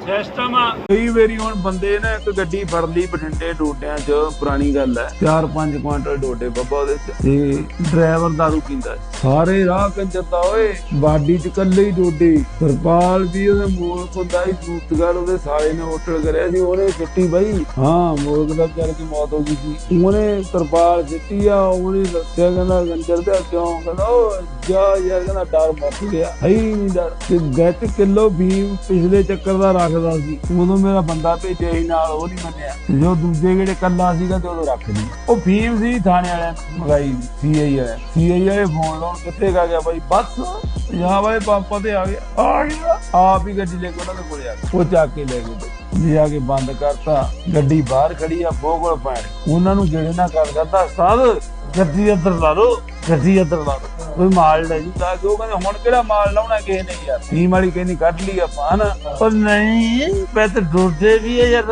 ਸਿਸਟਮ ਆ। ਕਈ ਵਾਰੀ ਹੁਣ ਬੰਦੇ ਨੇ ਇੱਕ ਗੱਡੀ ਫੜ ਲਈ ਬਠਿੰਡੇ ਡੋਡਿਆਂ 'ਚ, ਪੁਰਾਣੀ ਗੱਲ ਹੈ 4-5 ਕੁਆਂਟਲ ਡੋਡੇ ਬੱਬਾ ਉਹਦੇ 'ਚ। ਤੇ ਡਰਾਈਵਰ ਦਾਰੂ ਪੀਂਦਾ ਸਾਰੇ ਰਾਹ ਕੰਜਦਾ ਓਏ ਬਾਡੀ 'ਚ ਕੱਲੇ ਹੀ ਡੋਡੇ। ਸਰਪਾਲ ਵੀ ਉਹਦੇ ਮੋਲਕ ਹੁੰਦਾ ਸੀ ਦੂਤਗੜ ਉਹਦੇ ਸਾਲੇ ਨੇ ਹੋਟਲ ਕਰਿਆ ਸੀ, ਉਹਨੇ ਸਿੱਟੀ ਬਾਈ। ਹਾਂ ਮੋਲਕ ਦਾ ਵਿਚਾਰੇ ਦੀ ਮੌਤ ਹੋ ਗਈ ਸੀ। ਉਹਨੇ ਸਰਪਾਲ ਸਿੱਟੀ ਆ, ਉਹਨੇ ਦੱਸਿਆ ਕਹਿੰਦਾ ਗੰਜਰ ਤੇ ਕਿਉਂ? ਕਹਿੰਦਾ ਉਹ ਜਾ ਯਾਰ, ਕਹਿੰਦਾ ਡਰ ਮੱਚ ਗਿਆ। ਹੈ ਹੀ ਨਹੀਂ ਡਰ। ਤੇ ਗੱਟ ਕਿਲੋ ਭੀਮ ਪਿਛਲੇ ਚੱਕਰ ਦਾ ਰੱਖਦਾ ਸੀ। ਉਦੋਂ ਮੇਰਾ ਬੰਦਾ ਭੇਜਿਆ ਸੀ, ਨਾਲ ਉਹ ਨਹੀਂ ਮੰਨਿਆ। ਜੋ ਦੂਜੇ ਜਿਹੜੇ ਕੱਲਾ ਸੀਗਾ ਤੇ ਉਦੋਂ ਰੱਖ ਲਈ ਉਹ ਭੀਮ ਸੀ ਥਾਣੇ ਵਾਲਿਆਂ ਨੇ ਮੰਗਾਈ ਸੀਆਈ ਵਾਲੇ ਸੀਆਈ ਵਾਲੇ ਫੋਨ ਲਾਉਣ ਕਿੱਥੇ ਕਾ ਗਿਆ ਬਾਈ? ਬਸ ਯਹਾਂ ਵਾਲੇ ਪਾਪਾ ਤੇ ਆ ਗਿਆ। ਆ ਗਿਆ। ਆਪ ਹੀ ਗੱਡੀ ਲੈ ਕੇ ਉਹਨਾਂ ਦੇ ਕੋਲ ਆ ਗਿਆ। ਉਹ ਚੱਕ ਕੇ ਲੈ ਗਏ। ਜੀ ਆ ਕੇ ਬੰਦ ਕਰਤਾ। ਗੱਡੀ ਬਾਹਰ ਖੜੀ ਆ ਬੋਗਲ ਪੈਣ। ਉਹਨਾਂ ਨੂੰ ਜਿਹੜੇ ਨਾ ਗੱਲ ਕਰਦਾ ਸਾਧ ਗੱਡੀ ਅੰਦਰ ਲਾ ਲਓ ਗੱਡੀ ਅੰਦਰ ਲਾ ਲਓ। ਕੋਈ ਮਾਲ ਲੈ ਜੀ ਤਾਂ ਕਿ ਉਹ ਕਹਿੰਦੇ ਹੁਣ ਕਿਹੜਾ ਮਾਲ ਲਾਉਣਾ ਕਿਸੇ ਨੇ ਯਾਰ। ਟੀਮ ਵਾਲੀ ਕਹਿੰਦੀ ਕੱਢ ਲਈ ਆਪਾਂ ਹਨਾ? ਪਰ ਨਹੀਂ ਮੈਂ ਤਾਂ ਡਰਦੇ ਵੀ ਹੈ ਯਾਰ।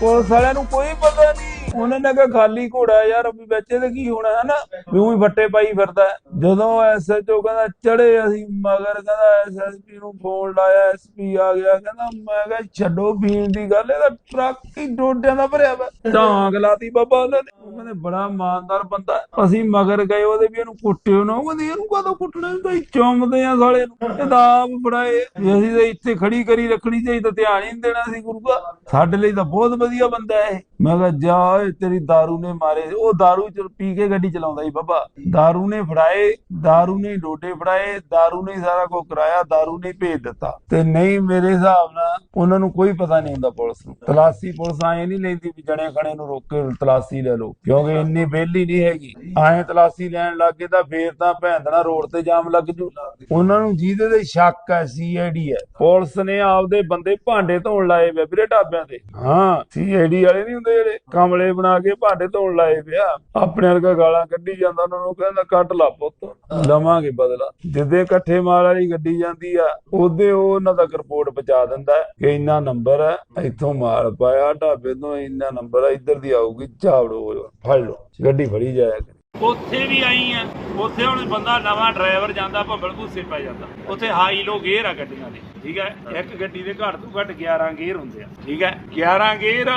ਪੁਲਿਸ ਵਾਲਿਆਂ ਨੂੰ ਕੋਈ ਪਤਾ ਨਹੀਂ। ਉਹਨਾਂ ਨੇ ਕਿਹਾ ਖਾਲੀ ਘੋੜਾ ਯਾਰ, ਵੀ ਵਿੱਚ ਤੇ ਕੀ ਹੋਣਾ, ਹਨਾ? ਵੀ ਉਹੀ ਵੱਟੇ ਪਾਈ ਫਿਰਦਾ ਹੈ। ਜਦੋਂ ਐਸਐਚਓ ਕਹਿੰਦਾ ਚੜੇ ਅਸੀਂ। ਮਗਰ ਕਹਿੰਦਾ ਐਸਐਸਪੀ ਨੂੰ ਫੋਨ ਲਾਇਆ ਐਸਪੀ ਆ ਗਿਆ। ਕਹਿੰਦਾ, ਮੈਂ ਕਿਹਾ, ਛੱਡੋ, ਬੀਨ ਦੀ ਗੱਲ, ਇਹਦਾ ਟਰੱਕ ਹੀ ਡੋਡਿਆਂ ਦਾ ਭਰਿਆ ਵਾ। ਢਾਂਗ ਲਾਤੀ ਬਾਬਾ ਉਹਨਾਂ ਨੇ ਉਹ ਕਹਿੰਦੇ, ਬੜਾ ਇਮਾਨਦਾਰ ਬੰਦਾ ਅਸੀਂ ਮਗਰ ਗਏ ਉਹਦੇ ਵੀ ਇਹਨੂੰ ਕੁੱਟਿਓ ਨਾ। ਉਹ ਕਹਿੰਦੇ, ਇਹਨੂੰ ਕਦੋਂ ਕੁੱਟਣਾ? ਇਹ ਚੁੰਮਦੇ ਆ ਸਾਲੇ ਨੂੰ। ਇਹ ਤਾਂ ਆਪ ਬੜਾ ਅਸੀਂ ਤਾਂ ਇੱਥੇ ਖੜੀ ਕਰੀ ਰੱਖਣੀ ਚਾਹੀਦੀ ਧਿਆਨ ਹੀ ਨਹੀਂ ਦੇਣਾ ਸੀ ਗੁਰੂਆ ਸਾਡੇ ਲਈ ਤਾਂ ਬਹੁਤ ਵਧੀਆ ਬੰਦਾ ਇਹ। ਮੈਂ ਕਿਹਾ, ਜਾ ਓਏ ਤੇਰੀ दारू ਨੇ ਮਾਰੇ ਉਹ दारू ਚ ਪੀ ਕੇ ਗੱਡੀ ਚਲਾਉਂਦਾ ਸੀ ਬਾਬਾ दारू ਨੇ ਫੜਾਏ दारू ਨੇ ਡੋਡੇ ਫੜਾਏ दारू ਨੇ ਹੀ ਸਾਰਾ ਕੁਝ ਕਰਾਇਆ दारू ਨੇ ਹੀ ਭੇਜ ਦਿੱਤਾ ਤੇ ਨਹੀਂ ਮੇਰੇ ਹਿਸਾਬ ਨਾਲ ਉਹਨਾਂ ਨੂੰ ਕੋਈ ਪਤਾ ਨਹੀਂ ਹੁੰਦਾ ਪੁਲਿਸ ਨੂੰ ਤਲਾਸੀ ਪੁਲਿਸ ਆਏ ਨਹੀਂ ਲੈਂਦੀ ਵੀ ਜਣੇ ਖਣੇ ਨੂੰ ਰੋਕ ਕੇ ਤਲਾਸੀ ਲੈ ਲਓ ਕਿਉਂਕਿ ਇੰਨੀ ਵਿਹਲੀ ਨਹੀਂ ਹੈਗੀ ਆਏ ਤਲਾਸੀ ਲੈਣ ਲੱਗੇ ਤਾਂ ਫੇਰ ਤਾਂ ਭੈਂਦਣਾ ਰੋਡ ਤੇ ਜਾਮ ਲੱਗ ਜੂ ਉਹਨਾਂ ਨੂੰ ਜਿਹਦੇ ਤੇ ਸ਼ੱਕ ਹੈ ਸੀਆਈਡੀ ਹੈ ਪੁਲਿਸ ਨੇ ਆਪਦੇ ਬੰਦੇ ਭਾਂਡੇ ਧੋਣ ਲਾਏ ਵੇ ਵੀਰੇ ਢਾਬਿਆਂ ਤੇ ਹਾਂ ਸੀਆਈਡੀ ਵਾਲੇ ਨਹੀਂ ਹੁੰਦੇ ਜਿਹੜੇ ਕਮਲੇ ਬਣਾ ਕੇ ਭਾਂਡੇ ਧੋਣ ਲਾਏ ਪਿਆ। ਆਪਣੇ ਵਰਗਾ ਗਾਲਾਂ ਕੱਢੀ ਜਾਂਦਾ ਉਹਨਾਂ ਨੂੰ ਕਹਿੰਦਾ ਕੱਢ ਲਾ ਪੁੱਤ, ਲਵਾਂਗੇ ਬਦਲਾ। ਜਿੱਦੇ ਇਕੱਠੇ ਮਾਲ ਵਾਲੀ ਗੱਡੀ ਜਾਂਦੀ ਆ, ਉਹਦੇ ਉਹ ਉਹਨਾਂ ਦਾ ਰਿਪੋਰਟ ਪਹੁੰਚਾ ਦਿੰਦਾ ਕਿ ਇੰਨਾ ਨੰਬਰ ਹੈ, ਇੱਥੋਂ ਮਾਲ ਪਾਇਆ, ਢਾਬੇ ਤੋਂ ਇੰਨਾ ਨੰਬਰ ਹੈ, ਇੱਧਰ ਦੀ ਆਊਗੀ ਝਾੜੋ ਫੜ ਲਓ, ਗੱਡੀ ਫੜੀ ਜਾਇਆ ਉੱਥੇ ਵੀ ਆਈ ਆ, ਉੱਥੇ ਹੁਣ ਬੰਦਾ ਨਵਾਂ ਡਰਾਈਵਰ ਜਾਂਦਾ, ਭੰਬਲ ਭੂਸੇ ਪੈ ਜਾਂਦਾ। ਉੱਥੇ ਹਾਈ ਲੋ ਗੇਅਰ ਆ ਗੱਡੀਆਂ ਦੇ, ਠੀਕ ਹੈ? ਇੱਕ ਗੱਡੀ ਦੇ ਘੱਟ ਤੋਂ ਘੱਟ 11 ਗੇਅਰ ਹੁੰਦੇ ਆ, ਠੀਕ ਹੈ? 11 ਗੇਅਰ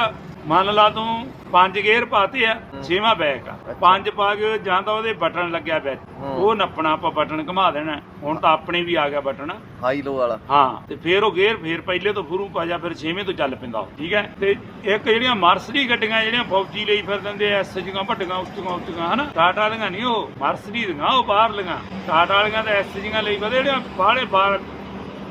ਮੰਨ ਲਾ ਤੂੰ ਪੰਜ ਗੇਅਰ ਪਾਤੇ ਆ ਛੇਵਾਂ ਬੈਕ ਆ। ਪੰਜ ਪਾ ਕੇ ਜਾਂਦਾ ਉਹਦੇ ਬਟਨ ਲੱਗਿਆ ਵਿੱਚ। ਉਹ ਨੱਪਣਾ ਆਪਾਂ ਬਟਨ ਘੁਮਾ ਦੇਣਾ। ਹੁਣ ਤਾਂ ਆਪਣੇ ਵੀ ਆ ਗਿਆ ਬਟਨ। ਹਾਈ ਲੋ ਵਾਲਾ। ਹਾਂ ਤੇ ਫਿਰ ਉਹ ਗੇਅਰ ਫਿਰ ਪਹਿਲੇ ਤੋਂ ਫੁਰੂ ਪਾ ਜਾ ਫਿਰ ਛੇਵੇਂ ਤੋਂ ਚੱਲ ਪੈਂਦਾ ਠੀਕ ਹੈ? ਤੇ ਇੱਕ ਜਿਹੜੀਆਂ ਮਰਸਡੀ ਗੱਡੀਆਂ ਜਿਹੜੀਆਂ ਫੌਜੀ ਲਈ ਫਿਰ ਦਿੰਦੇ ਐਸ ਜੀਆਂ ਵੱਡੀਆਂ ਉੱਚੀਆਂ ਉੱਚੀਆਂ ਹਨਾ? ਟਾਟਾ ਵਾਲੀਆਂ ਨਹੀਂ ਉਹ ਮਰਸਡੀ ਦੀਆਂ ਉਹ ਬਾਹਰ ਲੀਆਂ ਟਾਟਾ ਵਾਲੀਆਂ ਤਾਂ ਐਸ ਜੀਆਂ ਲਈ ਵਧੇ ਜਿਹੜੀਆਂ ਬਾਹਲੇ ਬਾਹਰ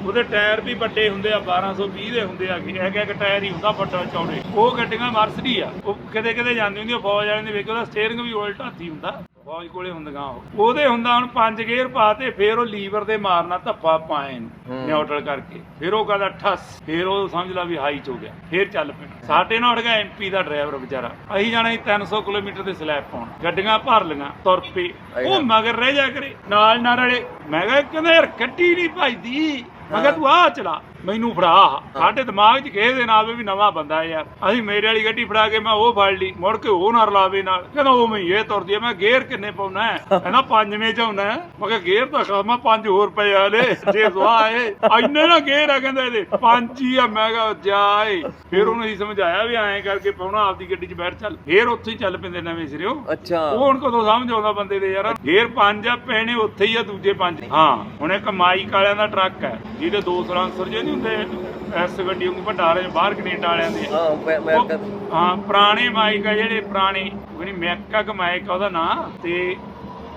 ਉਹਦੇ ਟਾਇਰ ਵੀ ਵੱਡੇ ਹੁੰਦੇ ਆ 1220 ਦੇ ਹੁੰਦੇ ਆ ਕਿ ਇੱਕ ਇੱਕ ਟਾਇਰ ਹੀ ਹੁੰਦਾ ਵੱਡਾ ਚੌੜੇ। ਉਹ ਗੱਡੀਆਂ ਮਰਸਡੀ ਆ। ਉਹ ਕਿਤੇ ਕਿਤੇ ਜਾਂਦੀ ਹੁੰਦੀ ਫੌਜ ਵਾਲਿਆਂ ਦੇ ਵੇਖ ਉਹਦਾ ਸਟੀਅਰਿੰਗ ਵੀ ਉਲਟਾ ਹੱਥੀ ਹੁੰਦਾ। ਫੌਜ ਕੋਲੇ ਹੁੰਦੀਆਂ ਉਹ। ਉਹਦੇ ਹੁੰਦਾ ਹੁਣ ਪੰਜ ਗੇਅਰ ਪਾਤੇ ਫੇਰ ਉਹ ਲੀਵਰ ਦੇ ਮਾਰਨਾ ਧੱਫਾ ਪਾਏ ਨਿਊਟਰਲ ਕਰਕੇ। ਫਿਰ ਉਹ ਕਹਿੰਦਾ ਠੱਸ। ਫਿਰ ਉਹ ਸਮਝ ਲਾ ਵੀ ਹਾਈ ਚ ਹੋ ਗਿਆ। ਫਿਰ ਚੱਲ ਪਿਆ। ਸਾਡੇ ਨਾਲ ਗਿਆ ਐਮਪੀ ਦਾ ਡਰਾਈਵਰ ਵਿਚਾਰਾ। ਅਸੀਂ ਜਾਣਾ ਸੀ 300 ਕਿਲੋਮੀਟਰ ਦੇ ਸਲੈਬ ਪਾਉਣ। ਗੱਡੀਆਂ ਭਰ ਲੀਆਂ ਤੁਰ ਪਏ। ਉਹ ਮਗਰ ਰਹਿ ਜਾ ਕਰੇ। ਨਾਲ ਨਾਲ ਰਲੇ ਮੈਂ ਕਿਹਾ ਕਹਿੰਦਾ ਯਾਰ ਗੱਡੀ ਨਹੀਂ ਭਜਦੀ। ਮੈਂ ਕਿਹਾ ਤੂੰ ਆ ਚਲਾ ਮੈਨੂੰ ਫੜਾ। ਸਾਡੇ ਦਿਮਾਗ 'ਚ ਕਿਸੇ ਦੇ ਨਾਲ ਵੀ ਨਵਾਂ ਬੰਦਾ ਯਾਰ। ਅਸੀਂ ਮੇਰੇ ਵਾਲੀ ਗੱਡੀ ਫੜਾ ਕੇ ਮੈਂ ਉਹ ਫੜ ਲਈ ਮੁੜ ਕੇ ਉਹ ਨਾ ਰਲਾਵੇ ਨਾਲ। ਕਹਿੰਦਾ ਉਹ ਮੈਂ ਇਹ ਤੁਰਦੀ ਆ ਮੈਂ ਗੇਅਰ ਕਿੰਨੇ ਪਾਉਣਾ ਹੈ? ਕਹਿੰਦਾ ਪੰਜਵੇਂ ਚ ਆਉਣਾ ਹੈ। ਮੈਂ ਕਿਹਾ ਗੇਅਰ ਤਾਂ ਖਾਮਾ ਪੰਜ ਹੋਰ ਪਏ ਆਲੇ ਜੇ ਸਵਾਏ ਇੰਨੇ ਨਾ ਗੇਅਰ ਆ ਕਹਿੰਦਾ ਇਹਦੇ। ਪੰਜ ਹੀ ਆ ਮੈਂ ਕਿਹਾ ਜਾਏ। ਫਿਰ ਉਹਨੂੰ ਅਸੀਂ ਸਮਝਾਇਆ ਵੀ ਐਂ ਕਰਕੇ ਪਾਉਣਾ ਆਪਦੀ ਗੱਡੀ 'ਚ ਬੈਠ ਚੱਲ। ਫੇਰ ਉੱਥੇ ਹੀ ਚੱਲ ਪੈਂਦੇ ਨਵੇਂ ਸਿਰਿਓ। ਅੱਛਾ। ਉਹ ਹੁਣ ਕਦੋਂ ਸਮਝ ਆਉਂਦਾ ਬੰਦੇ ਦੇ ਯਾਰ। ਗੇਅਰ ਪੰਜ ਆ ਪੈਣੇ ਉੱਥੇ ਹੀ ਆ ਦੂਜੇ ਪੰਜ। ਹਾਂ ਹੁਣ ਇੱਕ ਮਾਈਕ ਵਾਲਿਆਂ ਦਾ ਟਰੱਕ ਹੈ। ਜਿਹਦੇ ਦੋ ਸਲਾਂਸਰ ਜੇ ਨਹੀਂ ਹੁੰਦੇ ਐਸ ਗੱਡੀ ਨੂੰ ਵੱਡਾ ਰਹੇ ਬਾਹਰ ਕੈਨੇਡਾ ਵਾਲਿਆਂ ਦੇ। ਹਾਂ ਉਹ- ਹਾਂ ਪੁਰਾਣੇ ਮਾਈਕ ਆ ਜਿਹੜੇ ਪੁਰਾਣੇ ਉਹਨੀ ਮੈਕਾ ਕ ਮਾਈਕ ਆ ਉਹਦਾ ਨਾਂ। ਤੇ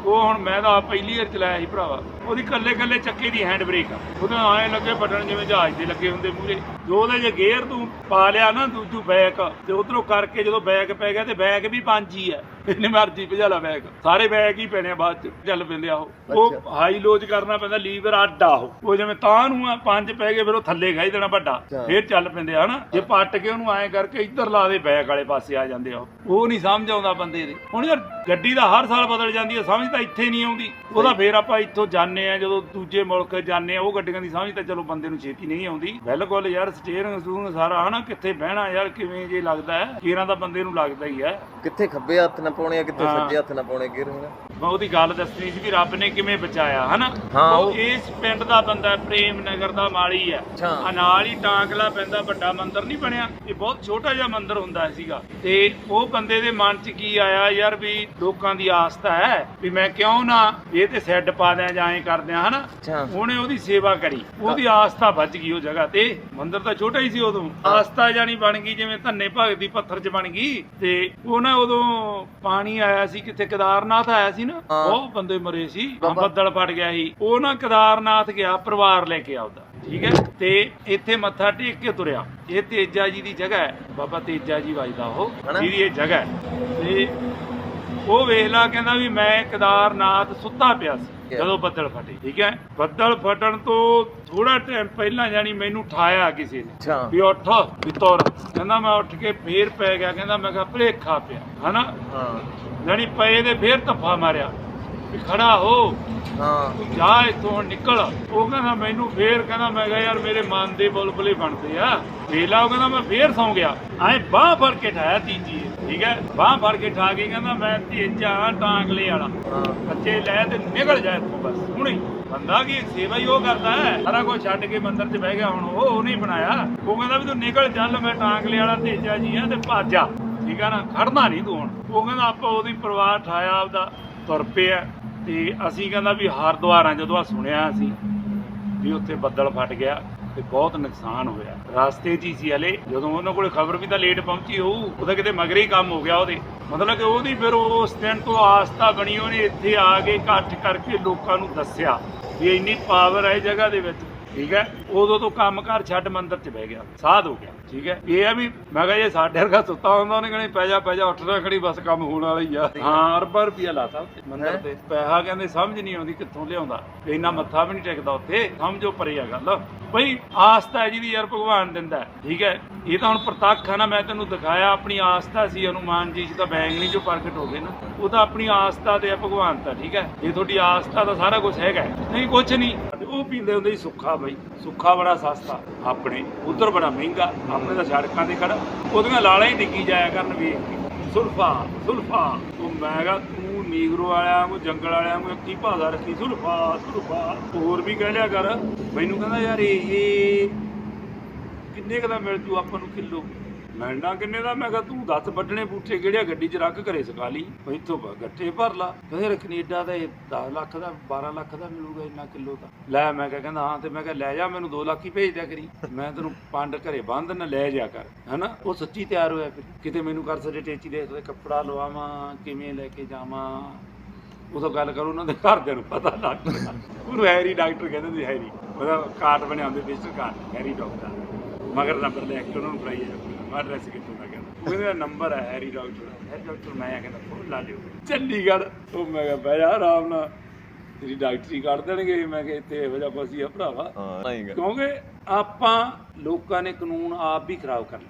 ਉਹ ਹੁਣ ਮੈਂ ਤਾਂ ਪਹਿਲੀ ਵਾਰ ਚਲਾਇਆ ਸੀ ਭਰਾਵਾ। ਉਹਦੀ ਕੱਲੇ ਕੱਲੇ ਚੱਕੇ ਦੀ ਹੈਂਡ ਬ੍ਰੇਕ ਆ। ਉਹਦੇ ਐਂ ਲੱਗੇ ਬਟਨ ਜਿਵੇਂ ਜਹਾਜ਼ ਦੇ ਲੱਗੇ ਹੁੰਦੇ ਮੂਰੇ ਜੋ ਉਹਦੇ ਜੇ ਗੇਅਰ ਤੂੰ ਪਾ ਲਿਆ ਨਾ ਦੂਜੂ ਬੈਕ ਤੇ ਉਧਰੋਂ ਕਰਕੇ ਜਦੋਂ ਬੈਕ ਪੈ ਗਿਆ ਤੇ ਬੈਕ ਵੀ ਪੰਜ ਹੀ ਆ ਇਹਨੇ ਮਰਜ਼ੀ ਭਜਾ ਲਾ ਬੈਕ। ਸਾਰੇ ਬੈਕ ਹੀ ਪੈਣੇ ਆ ਬਾਅਦ ਚ ਚੱਲ ਪੈਂਦੇ ਆ ਉਹ। ਉਹ ਹਾਈ ਲੋਜ ਕਰਨਾ ਪੈਂਦਾ ਲੀਵਰ ਅੱਡ ਆ ਉਹ। ਉਹ ਜਿਵੇਂ ਤਾਂ ਨੂੰ ਆ ਪੰਜ ਪੈ ਗਏ ਫਿਰ ਉਹ ਥੱਲੇ ਖਾਈ ਦੇਣਾ ਵੱਡਾ। ਫਿਰ ਚੱਲ ਪੈਂਦੇ ਆ ਹਨਾ? ਜੇ ਪੱਟ ਕੇ ਉਹਨੂੰ ਐਂ ਕਰਕੇ ਇੱਧਰ ਲਾ ਦੇ ਬੈਕ ਵਾਲੇ ਪਾਸੇ ਆ ਜਾਂਦੇ ਆ ਉਹ। ਉਹ ਨਹੀਂ ਸਮਝ ਆਉਂਦਾ ਬੰਦੇ ਦੇ। ਹੁਣ ਯਾਰ ਗੱਡੀ ਦਾ ਹਰ ਸਾਲ ਬਦਲ ਜਾਂਦੀ ਹੈ ਸਮਝ ਤਾਂ ਇੱਥੇ ਨਹੀਂ ਆਉਂਦੀ। ਉਹਦਾ ਫੇਰ ਆਪਾਂ ਇੱਥੋਂ ਜਾਂਦੇ ਆ ਜਦੋਂ ਦੂਜੇ ਮੁਲਕ ਜਾਂਦੇ ਆ ਉਹ ਗੱਡੀਆਂ ਦੀ ਸਮਝ ਤਾਂ ਚਲੋ ਬੰਦੇ ਨੂੰ ਛੇਤੀ ਨਹੀਂ ਆਉਂਦੀ। ਬਿਲਕੁਲ ਯਾਰ ਸਟੀਅਰਿੰਗ ਸਟੂਰਿੰਗ ਸਾਰਾ ਹਨਾ, ਕਿੱਥੇ ਬਹਿਣਾ ਯਾਰ, ਕਿਵੇਂ ਜੇ ਲੱਗਦਾ ਹੈ ਇਹਨਾਂ ਦਾ ਬੰਦੇ ਨੂੰ ਲੱਗਦਾ ਹੀ ਹੈ। ਕਿੱਥੇ ਖੱਬੇ ਹੱਥ ਨਾਲ ਪਾਉਣੇ ਆ ਕਿੱਥੇ ਹਾਂ। ਸੱਜੇ ਹੱਥ ਨਾਲ ਪਾਉਣੇ ਗੇਰ ਹੋਣਾ ਮੈਂ ਉਹਦੀ ਗੱਲ ਦੱਸਣੀ ਸੀ ਵੀ ਰੱਬ ਨੇ ਕਿਵੇਂ ਬਚਾਇਆ ਹਨਾ? ਹਾਂ, ਉਹ ਉਹ- ਇਸ ਪਿੰਡ ਦਾ ਬੰਦਾ ਹੈ, ਪ੍ਰੇਮ ਨਗਰ ਦਾ ਮਾਲੀ ਹੈ। ਅੱਛਾ। ਆ ਨਾਲ ਹੀ ਟਾਂਕਲਾ ਪੈਂਦਾ ਵੱਡਾ ਮੰਦਿਰ ਨਹੀਂ ਬਣਿਆ। ਇਹ ਬਹੁਤ ਛੋਟਾ ਜਿਹਾ ਮੰਦਿਰ ਹੁੰਦਾ ਸੀਗਾ। ਤੇ ਉਹ ਬੰਦੇ ਦੇ ਮਨ 'ਚ ਕੀ ਆਇਆ ਯਾਰ ਵੀ ਲੋਕਾਂ ਦੀ ਆਸਥਾ ਹੈ ਵੀ ਮੈਂ ਕਿਉਂ ਨਾ ਇਹ ਤੇ ਸੈੱਡ ਪਾ ਦਿਆਂ ਜਾਂ ਐਂ ਕਰਦੇ ਆ ਹਨਾ? ਅੱਛਾ। ਉਹਨੇ ਉਹਦੀ ਸੇਵਾ ਕਰੀ। ਉਹਦੀ ਆਸਥਾ ਵੱਜ ਗਈ ਉਹ ਜਗ੍ਹਾ ਤੇ। ਮੰਦਿਰ ਤਾਂ ਛੋਟਾ ਹੀ ਸੀ ਉਦੋਂ। ਆਸਥਾ ਜਾਨੀ ਬਣ ਗਈ ਜਿਵੇਂ ਧੰਨੇ ਭਗਤ ਦੀ ਪੱਥਰ 'ਚ ਬਣ ਗਈ। ਤੇ ਉਹ ਨਾ ਉਦੋਂ ਪਾਣੀ ਆਇਆ ਸੀ ਕਿੱਥੇ? ਕੇਦਾਰਨਾਥ ਆਇਆ ਸੀ ਨਾ। ਹਾਂ। ਬਹੁਤ ਬੰਦੇ ਮਰੇ ਸੀ। ਬਾਬਾ- ਬੱਦਲ ਫਟ ਗਿਆ ਸੀ। ਉਹ ਨਾ ਕੇਦਾਰਨਾਥ ਗਿਆ ਪਰਿਵਾਰ ਲੈ ਕੇ ਆਉਦਾ। ਠੀਕ ਹੈ? ਤੇ ਇੱਥੇ ਮੱਥਾ ਟੇਕ ਕੇ ਤੁਰਿਆ। ਇਹ ਤੇਜਾ ਜੀ ਦੀ ਜਗ੍ਹਾ ਹੈ। ਬਾਬਾ ਤੇਜਾ ਜੀ ਵੱਜਦਾ ਉਹ। ਹਨਾ? ਜਿਹਦੀ ਇਹ ਜਗ੍ਹਾ ਹੈ। ਤੇ ਉਹ ਵੇਖ ਲਾ ਕਹਿੰਦਾ ਵੀ ਮੈਂ ਕੇਦਾਰਨਾਥ ਸੁੱਤਾ ਪਿਆ ਸੀ. ਜਦੋਂ ਬੱਦਲ ਫਟੇ ਠੀਕ ਹੈ? ਬੱਦਲ ਫਟਣ ਤੋਂ ਥੋੜਾ ਟਾਈਮ ਪਹਿਲਾਂ ਜਾਨੀ ਮੈਨੂੰ ਠਾਇਆ ਕਿਸੇ ਨੇ। ਵੀ ਉੱਠ ਵੀ ਤੁਰ। ਕਹਿੰਦਾ ਮੈਂ ਉੱਠ ਕੇ ਫੇਰ ਪੈ ਗਿਆ ਕਹਿੰਦਾ ਮੈਂ ਕਿਹਾ ਭਲੇਖਾ ਪਿਆ ਹਨਾ? ਹਾਂ। ਜਾਨੀ ਪਏ ਦੇ ਫੇਰ ਧੱਫਾ ਮਾਰਿਆ ਵੀ ਖੜਾ ਹੋ। ਹਾਂ। ਤੂੰ ਜਾ ਇੱਥੋਂ ਨਿਕਲ। ਉਹ ਕਹਿੰਦਾ ਮੈਨੂੰ ਫੇਰ ਕਹਿੰਦਾ ਮੈਂ ਕਿਹਾ ਯਾਰ ਮੇਰੇ ਮਨ ਦੇ ਬੁਲਬੁਲੇ ਬਣਦੇ ਆ। ਵੇਲਾ ਉਹ ਕਹਿੰਦਾ ਮੈਂ ਫੇਰ ਸੌਂ ਗਿਆ। ਐ ਬਾਹ ਫੜ ਕੇ ਠਾਇਆ ਤੀਜੀ ਠੀਕ ਹੈ? ਬਾਹ ਫੜ ਕੇ ਠਾ ਕੇ ਕਹਿੰਦਾ ਮੈਂ ਤੇਜਾ ਟਾਂਗਲੇ ਵਾਲਾ। ਹਾਂ। ਬੱਚੇ ਲੈ ਤੇ ਨਿਕਲ ਜਾ ਇੱਥੋਂ ਬਸ। ਹੁਣੇ। ਬੰਦਾ ਕੀ ਸੇਵਾ ਹੀ ਉਹ ਕਰਦਾ ਹੈ? ਸਾਰਾ ਕੁਝ ਛੱਡ ਕੇ ਮੰਦਰ 'ਚ ਬਹਿ ਗਿਆ ਹੁਣ ਉਹ ਉਹ ਨਹੀਂ ਬਣਾਇਆ। ਉਹ ਕਹਿੰਦਾ ਵੀ ਤੂੰ ਨਿਕਲ ਚੱਲ ਮੈਂ ਟਾਂਗਲੇ ਵਾਲਾ ਤੇਜਾ ਜੀ ਆ ਤੇ ਭਾਜਾ ਠੀਕ ਆ ਨਾ? ਖੜਨਾ ਨਹੀਂ ਤੂੰ ਹੁਣ। ਉਹ ਕਹਿੰਦਾ ਆਪਾਂ ਉਹਦੀ ਪਰਿਵਾਰ ਠਾਇਆ ਆਪਦਾ ਤੁਰ ਪਿਆ ਤੇ ਅਸੀਂ ਕਹਿੰਦਾ ਵੀ ਹਰਦੁਆਰਾਂ ਜਦੋਂ ਆ ਸੁਣਿਆ ਅਸੀਂ ਵੀ ਉੱਥੇ ਬੱਦਲ ਫਟ ਗਿਆ ਤੇ ਬਹੁਤ ਨੁਕਸਾਨ ਹੋਇਆ। ਰਾਸਤੇ 'ਚ ਹੀ ਸੀ ਹਲੇ। ਜਦੋਂ ਉਹਨਾਂ ਕੋਲੇ ਖਬਰ ਵੀ ਤਾਂ ਲੇਟ ਪਹੁੰਚੀ ਹੋਊ, ਉਹਦਾ ਕਿਤੇ ਮਗਰੇ ਹੀ ਕੰਮ ਹੋ ਗਿਆ ਉਹਦੇ। ਮਤਲਬ ਕਿ ਉਹਦੀ ਫਿਰ ਉਸ ਦਿਨ ਤੋਂ ਆਸਥਾ ਬਣੀ, ਉਹਨੇ ਇੱਥੇ ਆ ਕੇ ਇਕੱਠ ਕਰਕੇ ਲੋਕਾਂ ਨੂੰ ਦੱਸਿਆ ਵੀ ਇੰਨੀ ਪਾਵਰ ਹੈ ਇਹ ਜਗ੍ਹਾ ਦੇ ਵਿੱਚ। ਠੀਕ ਹੈ? ਉਦੋਂ ਤੋਂ ਕੰਮ ਕਰ ਛੱਡ ਮੰਦਰ 'ਚ ਬਹਿ ਗਿਆ। ਸਾਧ ਹੋ ਗਿਆ। ਠੀਕ ਹੈ? ਇਹ ਆ ਵੀ ਮੈਂ ਕਿਹਾ ਜੇ ਸਾਡੇ ਵਰਗਾ ਸੁੱਤਾ ਹੁੰਦਾ ਉਹਨੇ ਕਹਣੀ ਪੈ ਜਾ ਪੈ ਜਾ ਉੱਠਣਾ ਖੜੀ ਬਸ ਕੰਮ ਹੋਣ ਵਾਲਾ ਹੀ ਆ। ਹਾਂ ਅਰਬਾਂ ਰੁਪਿਆ ਲਾਤਾ ਉੱਤੇ ਮੰਦਰ ਤੇ। ਪੈਸਾ ਕਹਿੰਦੇ ਸਮਝ ਨਹੀਂ ਆਉਂਦੀ ਕਿੱਥੋਂ ਲਿਆਉਂਦਾ। ਇੰਨਾ ਮੱਥਾ ਵੀ ਨਹੀਂ ਟਿਕਦਾ ਉੱਥੇ। ਸਮਝੋ ਪਰੇ ਆ ਗੱਲ। ਬਈ ਆਸਥਾ ਹੈ ਜਿਹਦੀ ਯਾਰ ਭਗਵਾਨ ਦਿੰਦਾ। ਠੀਕ ਹੈ? ਇਹ ਤਾਂ ਹੁਣ ਪ੍ਰਤੱਖ ਹੈ ਨਾ, ਮੈਂ ਤੈਨੂੰ ਦਿਖਾਇਆ, ਆਪਣੀ ਆਸਥਾ ਸੀ, ਹਨੂਮਾਨ ਜੀ ਜੀ ਤਾਂ ਬੈਂਗਣੀ ਜੋ ਪ੍ਰਗਟ ਹੋ ਗਏ ਨਾ, ਉਹ ਤਾਂ ਆਪਣੀ ਆਸਥਾ ਤੇ ਆ, ਭਗਵਾਨ ਤਾਂ, ਠੀਕ ਹੈ? ਇਹ ਤੁਹਾਡੀ ਆਸਥਾ ਦਾ ਸਾਰਾ ਕੁਝ ਹੈਗਾ ਨਹੀਂ ਕੁਝ ਨਹੀਂ। ਉਹ ਪੀਂਦੇ ਹੁੰਦੇ ਸੀ ਸੁੱਖਾ ਬਈ। ਸੁੱਖਾ ਬੜਾ ਸਸਤਾ, ਆਪਣੇ। ਉਧਰ ਬੜਾ ਮਹਿੰਗਾ, ਆਪਣੇ ਤਾਂ ਸੜਕਾਂ ਤੇ ਖੜਾ। ਉਹਦੀਆਂ ਲਾਲਾਂ ਹੀ ਡਿੱਗੀ ਜਾਇਆ ਕਰਨ ਵੇਖ ਕੇ। ਸੁਲਫਾ ਸੁਲਫਾ। ਉਹ ਮੈਂ ਕਿਹਾ, ਤੂੰ ਨੀਗਰੋ ਵਾਲਿਆਂ ਨੂੰ ਜੰਗਲ ਵਾਲਿਆਂ ਨੂੰ ਕੀ ਭਾਸ਼ਾ ਰੱਖੀ। ਸੁਲਫਾ ਸੁਲਫਾ। ਹੋਰ ਵੀ ਕਹਿ ਲਿਆ ਕਰ। ਮੈਨੂੰ ਕਹਿੰਦਾ, ਯਾਰ ਇਹ ਕਿੰਨੇ ਕੁ ਦਾ ਮਿਲ ਜੂ ਆਪਾਂ ਨੂੰ ਕਿਲੋ? ਮਿਲਣਾ ਕਿੰਨੇ ਦਾ? ਮੈਂ ਕਿਹਾ ਤੂੰ ਦੱਸ ਵੱਢਣੇ ਬੂਠੇ ਕਿਹੜਿਆ ਗੱਡੀ 'ਚ ਰੱਖ ਘਰੇ ਸਕਾ ਲਈ। ਇੱਥੋਂ ਬ- ਗੱਠੇ ਭਰ ਲਾ। ਕਹਿੰਦੇ ਕੈਨੇਡਾ ਦਾ ਇਹ 10 ਲੱਖ ਦਾ 12 ਲੱਖ ਦਾ ਮਿਲੂਗਾ ਇੰਨਾ ਕਿਲੋ ਦਾ। ਲੈ ਮੈਂ ਕਿਹਾ, ਕਹਿੰਦਾ ਹਾਂ ਤੇ ਮੈਂ ਕਿਹਾ, ਲੈ ਜਾ ਮੈਨੂੰ 2 ਲੱਖ ਹੀ ਭੇਜ ਦਿਆ ਕਰੀ। ਮੈਂ ਤੈਨੂੰ ਪੰਡ ਘਰੇ ਬੰਦ ਨਾ ਲੈ ਜਾ ਕਰ। ਹਨਾ? ਉਹ ਸੱਚੀ ਤਿਆਰ ਹੋਇਆ ਫਿਰ। ਕਿਤੇ ਮੈਨੂੰ ਕਰ ਸਕੇ ਟੇਚੀ ਦੇ ਦੇ ਕੱਪੜਾ ਲਵਾਵਾਂ, ਕਿਵੇਂ ਲੈ ਕੇ ਜਾਵਾਂ? ਉਦੋਂ ਗੱਲ ਕਰੋ, ਉਹਨਾਂ ਦੇ ਘਰਦਿਆਂ ਨੂੰ ਪਤਾ ਲੱਗ ਗਿਆ ਉਹਨੂੰ ਹੈਰੀ ਡਾਕਟਰ ਕਹਿੰਦੇ ਸੀ, ਹੈਰੀ। ਉਹਦਾ ਕਾਰਡ ਬਣਿਆ ਹੁੰਦੇ ਕਾਰਡ ਹੈਰੀ ਡਾਕਟਰ। ਮਗਰ ਨੰਬਰ ਲੈ ਕੇ ਉਹਨਾਂ ਨੂੰ ਫੜਾਈ ਜਾਂਦਾ ਐਡਰੈਸ ਕਿੱਥੋਂ ਦਾ ਕਹਿੰਦਾ। ਉਹਦਾ ਨੰਬਰ ਹੈ ਹੈਰੀ ਡਾਕਟਰ ਹੈਰੀ ਡਾਕਟਰ ਮੈਂ ਕਹਿੰਦਾ ਫੋਨ ਲਾ ਲਿਓ। ਚੰਡੀਗੜ੍ਹ। ਉਹ ਮੈਂ ਕਿਹਾ ਬਹਿ ਜਾ ਆਰਾਮ ਨਾਲ। ਤੇਰੀ ਡਾਕਟਰੀ ਕਰ ਦੇਣਗੇ। ਮੈਂ ਕਿਹਾ ਇੱਥੇ ਇਹੋ ਜਿਹਾ ਹੀ ਆ ਭਰਾਵਾ। ਕਿਉਂਕਿ ਆਪਾਂ ਲੋਕਾਂ ਨੇ ਕਾਨੂੰਨ ਆਪ ਵੀ ਖਰਾਬ ਕਰ ਲਏ।